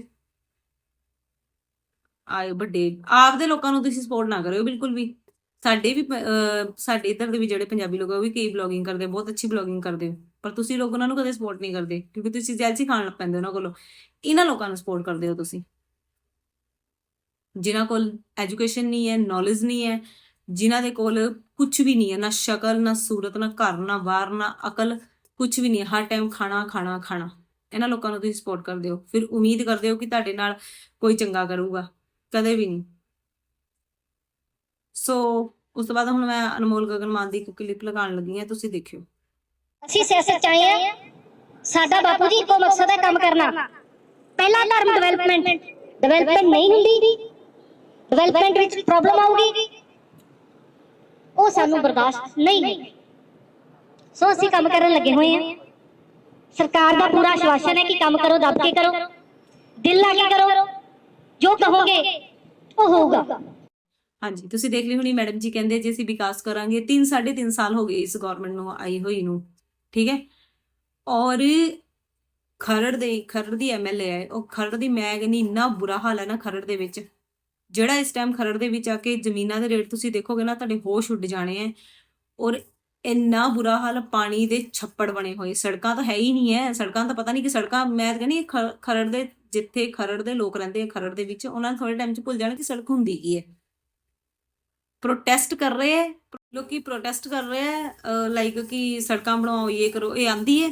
ਆਏ ਵੱਡੇ, ਆਪਦੇ ਲੋਕਾਂ ਨੂੰ ਤੁਸੀਂ ਸਪੋਰਟ ਨਾ ਕਰਿਓ, ਬਿਲਕੁਲ ਵੀ। ਸਾਡੇ ਵੀ ਸਾਡੇ ਇੱਧਰ ਦੇ ਵੀ ਜਿਹੜੇ ਪੰਜਾਬੀ ਲੋਕ ਆ, ਉਹ ਵੀ ਕਈ ਬਲੌਗਿੰਗ ਕਰਦੇ, ਬਹੁਤ ਅੱਛੀ ਬਲੌਗਿੰਗ ਕਰਦੇ। ਆ। ਪਰ ਤੁਸੀਂ ਲੋਕ ਉਹਨਾਂ ਨੂੰ ਕਦੇ ਸਪੋਰਟ ਨਹੀਂ ਕਰਦੇ, ਕਿਉਂਕਿ ਤੁਸੀਂ ਜੈਲਸੀ ਖਾਣ ਲੱਗ ਪੈਂਦੇ ਉਹਨਾਂ ਕੋਲੋਂ। ਇਹਨਾਂ ਲੋਕਾਂ ਨੂੰ ਸਪੋਰਟ ਕਰਦੇ ਹੋ ਤੁਸੀਂ। ਜਿਨ੍ਹਾਂ ਕੋਲ ਐਜੂਕੇਸ਼ਨ ਨਹੀਂ ਹੈ ਨੌਲੇਜ ਨਹੀਂ ਹੈ, ਜਿਨ੍ਹਾਂ ਦੇ ਕੋਲ ਕੁਝ ਵੀ ਨਹੀਂ ਹੈ, ਨਾ ਸ਼ਕਲ, ਨਾ ਸੂਰਤ, ਨਾ ਘਰ, ਨਾ ਬਾਹਰ, ਨਾ ਅਕਲ ਕੁਝ ਵੀ ਨਹੀਂ ਹੈ। ਹਰ ਟਾਈਮ ਖਾਣਾ ਖਾਣਾ ਖਾਣਾ। ਇਹਨਾਂ ਲੋਕਾਂ ਨੂੰ ਤੁਸੀਂ ਸਪੋਰਟ ਕਰਦੇ ਹੋ। ਫਿਰ ਉਮੀਦ ਕਰਦੇ ਹੋ ਕਿ ਤੁਹਾਡੇ ਨਾਲ ਕੋਈ ਚੰਗਾ ਕਰੂਗਾ। ਕਦੇ ਵੀ ਨਹੀਂ। ਸੋ ਉਸ ਤੋਂ ਬਾਅਦ ਹੁਣ ਮੈਂ ਅਨਮੋਲ ਗਗਨ ਮਾਨ ਦੀ ਇੱਕ ਕਲਿੱਪ ਲਗਾਉਣ ਲੱਗੀ ਹਾਂ, ਤੁਸੀਂ ਦੇਖਿਓ। ਅਸੀਂ ਸਿਆਸਤ ਚ ਆਏ ਆ ਸਾਡਾ ਬਾਪੂ ਜੀ ਇੱਕੋ ਮਕਸਦ ਹੈ ਕੰਮ ਕਰਨਾ। ਪਹਿਲਾ ਧਰਮ ਡਿਵੈਲਪਮੈਂਟ ਡਿਵੈਲਪਮੈਂਟ ਨਹੀਂ ਹੁੰਦੀ। ਡਿਵੈਲਪਮੈਂਟ ਵਿੱਚ ਪ੍ਰੋਬਲਮ ਆਊਗੀ। ਉਹ ਸਾਨੂੰ ਬਰਦਾਸ਼ਤ ਨਹੀਂ ਸੋ ਅਸੀਂ ਕੰਮ ਕਰਨ ਲੱਗੇ ਹੋਏ ਆ ਸਰਕਾਰ ਦਾ ਪੂਰਾ ਆਸ਼ਵਾਸਨ ਹੈ ਕਿ ਕੰਮ ਕਰੋ, ਦੱਬ ਕੇ ਕਰੋ। ਦਿਲ ਲਾ ਕੇ ਕਰੋ। ਜੋ ਕਹੋਗੇ ਉਹ ਹੋਊਗਾ। ਹਾਂਜੀ ਤੁਸੀਂ ਦੇਖ ਲਈ ਹੁਣੀ ਮੈਡਮ ਜੀ ਕਹਿੰਦੇ ਜੇ ਅਸੀਂ ਵਿਕਾਸ ਕਰਾਂਗੇ 3 3.5 ਸਾਲ ਹੋ ਗਏ ਇਸ ਗਵਰਨਮੈਂਟ ਨੂੰ ਆਈ ਹੋਈ ਨੂੰ ਠੀਕ ਹੈ? ਔਰ ਖਰੜ ਦੇ ਖਰੜ ਦੀ ਐਮਐਲਏ ਹੈ ਉਹ ਖਰੜ ਦੀ ਮੈਂ ਕਹਿੰਦੀ ਇੰਨਾ ਬੁਰਾ ਹਾਲ ਹੈ ਨਾ ਖਰੜ ਦੇ ਵਿੱਚ। ਜਿਹੜਾ ਇਸ ਟਾਈਮ ਖਰੜ ਦੇ ਵਿੱਚ ਆ ਕੇ ਜ਼ਮੀਨਾਂ ਦੇ ਰੇਟ ਤੁਸੀਂ ਦੇਖੋਗੇ ਨਾ ਤੁਹਾਡੇ ਹੋਸ਼ ਉੱਡ ਜਾਣੇ ਹੈ ਔਰ ਇੰਨਾ ਬੁਰਾ ਹਾਲ ਪਾਣੀ ਦੇ ਛੱਪੜ ਬਣੇ ਹੋਏ ਸੜਕਾਂ ਤਾਂ ਹੈ ਹੀ ਨਹੀਂ ਹੈ ਸੜਕਾਂ ਤਾਂ ਪਤਾ ਨਹੀਂ ਕਿ ਸੜਕਾਂ ਮੈਂ ਕਹਿੰਦੀ ਖਰੜ ਦੇ ਜਿੱਥੇ ਖਰੜ ਦੇ ਲੋਕ ਰਹਿੰਦੇ ਆ ਖਰੜ ਦੇ ਵਿੱਚ ਉਹਨਾਂ ਨੂੰ ਥੋੜੇ ਟਾਈਮ 'ਚ ਭੁੱਲ ਜਾਣਾ ਕਿ ਸੜਕ ਹੁੰਦੀ ਕੀ ਹੈ। ਪ੍ਰੋਟੈਸਟ ਕਰ ਰਹੇ ਹੈ ਲੋਕੀ ਪ੍ਰੋਟੈਸਟ ਕਰ ਰਹੇ ਹੈ ਲਾਈਕ ਕਿ ਸੜਕਾਂ ਬਣਾਓ ਇਹ ਕਰੋ ਇਹ ਆਂਦੀ ਹੈ।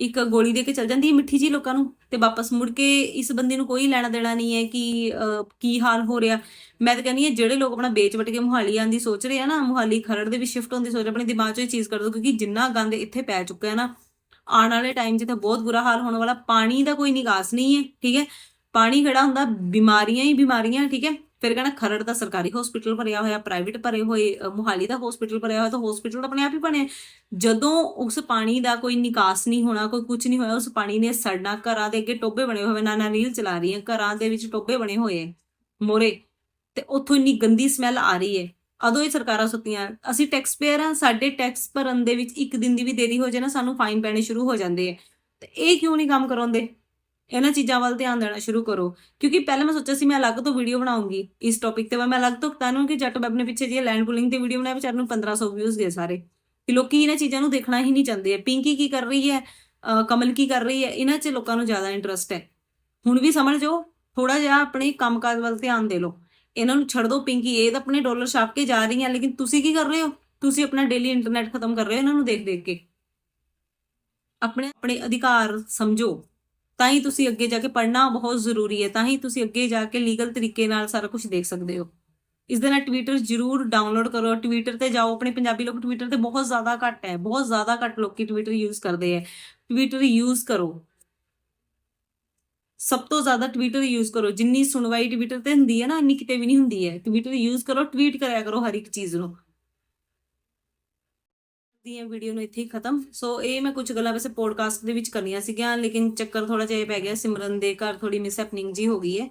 ਇੱਕ ਗੋਲੀ ਦੇ ਕੇ ਚਲ ਜਾਂਦੀ ਹੈ ਮਿੱਠੀ ਜੀ ਲੋਕਾਂ ਨੂੰ ਤੇ ਵਾਪਸ ਮੁੜ ਕੇ ਇਸ ਬੰਦੇ ਨੂੰ ਕੋਈ ਲੈਣਾ ਦੇਣਾ ਨਹੀਂ ਹੈ ਕਿ ਅਹ, ਕੀ ਹਾਲ ਹੋ ਰਿਹਾ। ਮੈਂ ਤਾਂ ਕਹਿੰਦੀ ਹਾਂ ਜਿਹੜੇ ਲੋਕ ਆਪਣਾ ਵੇਚ ਵਟ ਕੇ ਮੁਹਾਲੀ ਆਉਣ ਸੋਚ ਰਹੇ ਆ ਨਾ ਮੁਹਾਲੀ ਖਰੜ ਦੇ ਵਿੱਚ ਸ਼ਿਫਟ ਹੋਣ ਦੀ ਸੋਚ ਰਹੇ, ਆਪਣੇ ਦਿਮਾਗ 'ਚ ਇਹ ਚੀਜ਼ ਕਰ ਦੋ ਕਿਉਂਕਿ ਜਿੰਨਾ ਗੰਦ ਇੱਥੇ ਪੈ ਚੁੱਕਾ ਹੈ ਨਾ ਆਉਣ ਵਾਲੇ ਟਾਈਮ 'ਚ ਤਾਂ ਬਹੁਤ ਬੁਰਾ ਹਾਲ ਹੋਣ ਵਾਲਾ ਪਾਣੀ ਦਾ ਕੋਈ ਨਿਕਾਸ ਨਹੀਂ ਹੈ ਠੀਕ ਹੈ? ਪਾਣੀ ਖੜਾ ਹੁੰਦਾ ਬਿਮਾਰੀਆਂ ਹੀ ਬਿਮਾਰੀਆਂ ਠੀਕ ਹੈ? ਫਿਰ ਕਹਿੰਦਾ ਖਰੜ ਦਾ ਸਰਕਾਰੀ ਹਸਪੀਟਲ ਭਰਿਆ ਹੋਇਆ ਪ੍ਰਾਈਵੇਟ ਭਰੇ ਹੋਏ ਅ, ਮੁਹਾਲੀ ਦਾ ਹਸਪੀਟਲ ਭਰਿਆ ਹੋਇਆ ਤਾਂ ਹਸਪੀਟਲ ਆਪਣੇ ਆਪ ਹੀ ਬਣੇ। ਜਦੋਂ ਉਸ ਪਾਣੀ ਦਾ ਕੋਈ ਨਿਕਾਸ ਨਹੀਂ ਹੋਣਾ ਕੋਈ ਕੁਝ ਨਹੀਂ ਹੋਇਆ ਉਸ ਪਾਣੀ ਨੇ ਸੜਨਾ ਘਰਾਂ ਦੇ ਅੱਗੇ ਟੋਬੇ ਬਣੇ ਹੋਏ ਨਾਨਾ ਰੀਲ ਚਲਾ ਰਹੀ ਹੈ ਘਰਾਂ ਦੇ ਵਿੱਚ ਟੋਬੇ ਬਣੇ ਹੋਏ ਮੋਰੇ। ਤੇ ਉੱਥੋਂ ਇੰਨੀ ਗੰਦੀ ਸਮੈਲ ਆ ਰਹੀ ਹੈ। ਉਦੋਂ ਇਹ ਸਰਕਾਰਾਂ ਸੁੱਤੀਆਂ। ਅਸੀਂ ਟੈਕਸ ਪੇਅਰ ਆ ਸਾਡੇ ਟੈਕਸ ਭਰਨ ਦੇ ਵਿੱਚ ਇੱਕ ਦਿਨ ਦੀ ਵੀ ਦੇਰੀ ਹੋ ਜਾਏ ਨਾ, ਸਾਨੂੰ ਫਾਈਨ ਪੈਣੇ ਸ਼ੁਰੂ ਹੋ ਜਾਂਦੇ ਆ। ਤੇ ਇਹ ਕਿਉਂ ਨਹੀਂ ਕੰਮ ਕਰਾਉਂਦੇ? ਇਹਨਾਂ ਚੀਜ਼ਾਂ ਵੱਲ ਧਿਆਨ ਦੇਣਾ ਸ਼ੁਰੂ ਕਰੋ। ਕਿਉਂਕਿ ਪਹਿਲਾਂ ਮੈਂ ਸੋਚਿਆ ਸੀ ਮੈਂ ਅਲੱਗ ਤੋਂ ਵੀਡੀਓ ਬਣਾਉਂਗੀ ਇਸ ਟੌਪਿਕ ਤੇ ਮੈਂ ਅਲੱਗ ਤੋਂ ਤੁਹਾਨੂੰ ਕਿ ਜੱਟ ਵੈਬ ਨੇ ਪਿੱਛੇ ਜੀ ਲੈਂਡ ਪੁਲਿੰਗ ਤੇ ਵੀਡੀਓ ਬਣਾਇਆ, ਵਿਚਾਰ ਨੂੰ 1500 ਵਿਊਜ਼ ਗਏ ਸਾਰੇ। ਕਿ ਲੋਕੀ ਇਹਨਾਂ ਚੀਜ਼ਾਂ ਨੂੰ ਦੇਖਣਾ ਹੀ ਨਹੀਂ ਚਾਹੁੰਦੇ ਪਿੰਕੀ ਕੀ ਕਰ ਰਹੀ ਹੈ? ਕਮਲ ਕੀ ਕਰ ਰਹੀ ਹੈ? ਇਹਨਾਂ 'ਚ ਲੋਕਾਂ ਨੂੰ ਜ਼ਿਆਦਾ ਇੰਟਰਸਟ ਹੈ। ਹੁਣ ਵੀ ਸਮਝ ਜਾਓ ਥੋੜਾ ਜਿਹਾ ਆਪਣੇ ਕੰਮਕਾਜ ਵੱਲ ਧਿਆਨ ਦੇ ਲਓ। ਇਹਨਾਂ ਨੂੰ ਛੱਡ ਦਿਓ ਪਿੰਕੀ, ਇਹ ਤਾਂ ਆਪਣੇ ਡਾਲਰ ਛਾਪ ਕੇ ਜਾ ਰਹੀਆਂ, ਲੇਕਿਨ ਤੁਸੀਂ ਕੀ ਕਰ ਰਹੇ ਹੋ? ਤੁਸੀਂ ਆਪਣਾ ਡੇਲੀ ਇੰਟਰਨੈਟ ਖਤਮ ਕਰ ਰਹੇ ਹੋ ਇਹਨਾਂ ਨੂੰ ਦੇਖ ਦੇਖ ਕੇ। ਆਪਣੇ ਆਪਣੇ ਅਧਿਕਾਰ ਸਮਝੋ। ਤਾਂ ਹੀ ਤੁਸੀਂ ਅੱਗੇ ਜਾ ਕੇ ਪੜ੍ਹਨਾ ਬਹੁਤ ਜ਼ਰੂਰੀ ਹੈ, ਤਾਂ ਹੀ ਤੁਸੀਂ ਅੱਗੇ ਜਾ ਕੇ ਲੀਗਲ ਤਰੀਕੇ ਨਾਲ ਸਾਰਾ ਕੁਝ ਦੇਖ ਸਕਦੇ ਹੋ। ਇਸ ਦੇ ਨਾਲ ਟਵਿੱਟਰ ਜਰੂਰ ਡਾਊਨਲੋਡ ਕਰੋ। ਟਵਿੱਟਰ ਤੇ ਜਾਓ, ਆਪਣੇ ਪੰਜਾਬੀ ਲੋਕ ਟਵਿੱਟਰ ਤੇ ਬਹੁਤ ਜ਼ਿਆਦਾ ਘੱਟ ਹੈ, ਬਹੁਤ ਜ਼ਿਆਦਾ ਘੱਟ ਲੋਕੀ ਟਵਿੱਟਰ ਯੂਜ਼ ਕਰਦੇ ਹੈ। ਟਵਿੱਟਰ ਯੂਜ਼ ਕਰੋ। ਸਭ ਤੋਂ ਜ਼ਿਆਦਾ ਟਵਿੱਟਰ ਯੂਜ਼ ਕਰੋ। ਜਿੰਨੀ ਸੁਣਵਾਈ ਟਵਿੱਟਰ ਤੇ ਹੁੰਦੀ ਹੈ ਨਾ, ਇੰਨੀ ਕਿਤੇ ਵੀ ਨਹੀਂ ਹੁੰਦੀ ਹੈ। ਟਵਿੱਟਰ ਯੂਜ਼ ਕਰੋ ਟਵੀਟ ਕਰਿਆ ਕਰੋ ਹਰ ਇੱਕ ਚੀਜ਼ ਨੂੰ। ਦੀਆਂ ਵੀਡੀਓ ਨੂੰ ਇੱਥੇ ਹੀ ਖਤਮ। ਸੋ ਇਹ ਮੈਂ ਕੁਝ ਗੱਲਾਂ ਵੈਸੇ ਪੋਡਕਾਸਟ ਦੇ ਵਿੱਚ ਕਰਨੀਆਂ ਸੀਗੀਆਂ, ਲੇਕਿਨ ਚੱਕਰ ਥੋੜਾ ਜਿਹਾ ਇਹ ਪੈ ਗਿਆ, ਸਿਮਰਨ ਦੇ ਘਰ ਥੋੜੀ ਮਿਸ ਹੈਪਨਿੰਗ ਜੀ ਹੋ ਗਈ ਹੈ।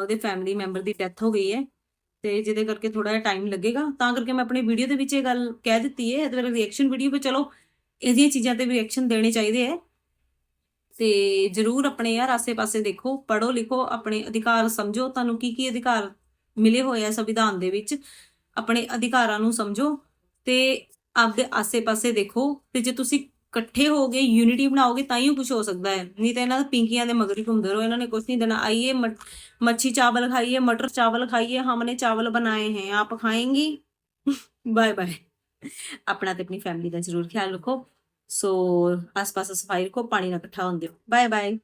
ਉਹਦੇ ਫੈਮਿਲੀ ਮੈਂਬਰ ਦੀ ਡੈਥ ਹੋ ਗਈ ਹੈ। ਤੇ ਜਿਹਦੇ ਕਰਕੇ ਥੋੜਾ ਜਿਹਾ ਟਾਈਮ ਲੱਗੇਗਾ। ਤਾਂ ਕਰਕੇ ਮੈਂ ਆਪਣੀ ਵੀਡੀਓ ਦੇ ਵਿੱਚ ਇਹ ਗੱਲ ਕਹਿ ਦਿੱਤੀ ਹੈ। ਇਹਦੇ ਬਾਰੇ ਰਿਐਕਸ਼ਨ ਵੀਡੀਓ ਤੇ ਚਲੋ, ਇਹਦੀਆਂ ਚੀਜ਼ਾਂ ਤੇ ਵੀ ਰਿਐਕਸ਼ਨ ਦੇਣੇ ਚਾਹੀਦੇ ਹੈ। ਤੇ ਜਰੂਰ ਆਪਣੇ ਯਾਰ ਆਸੇ-ਪਾਸੇ ਦੇਖੋ ਪੜੋ ਲਿਖੋ ਆਪਣੇ ਅਧਿਕਾਰ ਸਮਝੋ, ਤੁਹਾਨੂੰ ਕੀ ਕੀ ਅਧਿਕਾਰ ਮਿਲੇ ਹੋਏ ਆ ਸੰਵਿਧਾਨ ਦੇ ਵਿੱਚ, ਆਪਣੇ ਅਧਿਕਾਰਾਂ ਨੂੰ ਸਮਝੋ ਤੇ ਆਪਦੇ ਆਸੇ-ਪਾਸੇ ਦੇਖੋ ਤੇ ਜੇ ਤੁਸੀਂ ਇਕੱਠੇ ਹੋ ਗਏ, ਯੂਨਿਟੀ ਬਣਾਓਗੇ, ਤਾਂ ਹੀ ਕੁਝ ਹੋ ਸਕਦਾ ਹੈ। ਨਹੀਂ ਤਾਂ ਇਹਨਾਂ ਦਾ ਪਿੰਕੀਆਂ ਦੇ ਮਗਰ ਹੀ ਘੁੰਮਦੇ ਰਹੋ, ਇਹਨਾਂ ਨੇ ਕੁਝ ਨਹੀਂ ਦੇਣਾ। ਆਈਏ ਮੱਛੀ ਚਾਵਲ ਖਾਈਏ, ਮਟਰ ਚਾਵਲ ਖਾਈਏ, ਹਮਨੇ ਚਾਵਲ ਬਣਾਏ ਹੈ, ਆਪ ਖਾਏਗੀ। ਬਾਏ ਬਾਏ ਆਪਣਾ ਤੇ ਆਪਣੀ ਫੈਮਿਲੀ ਦਾ ਜ਼ਰੂਰ ਖਿਆਲ ਰੱਖੋ। ਸੋ ਆਸ-ਪਾਸ ਸਫ਼ਾਈ ਰੱਖੋ ਪਾਣੀ ਨਾ ਇਕੱਠਾ ਹੋਣ ਦਿਓ। Bye bye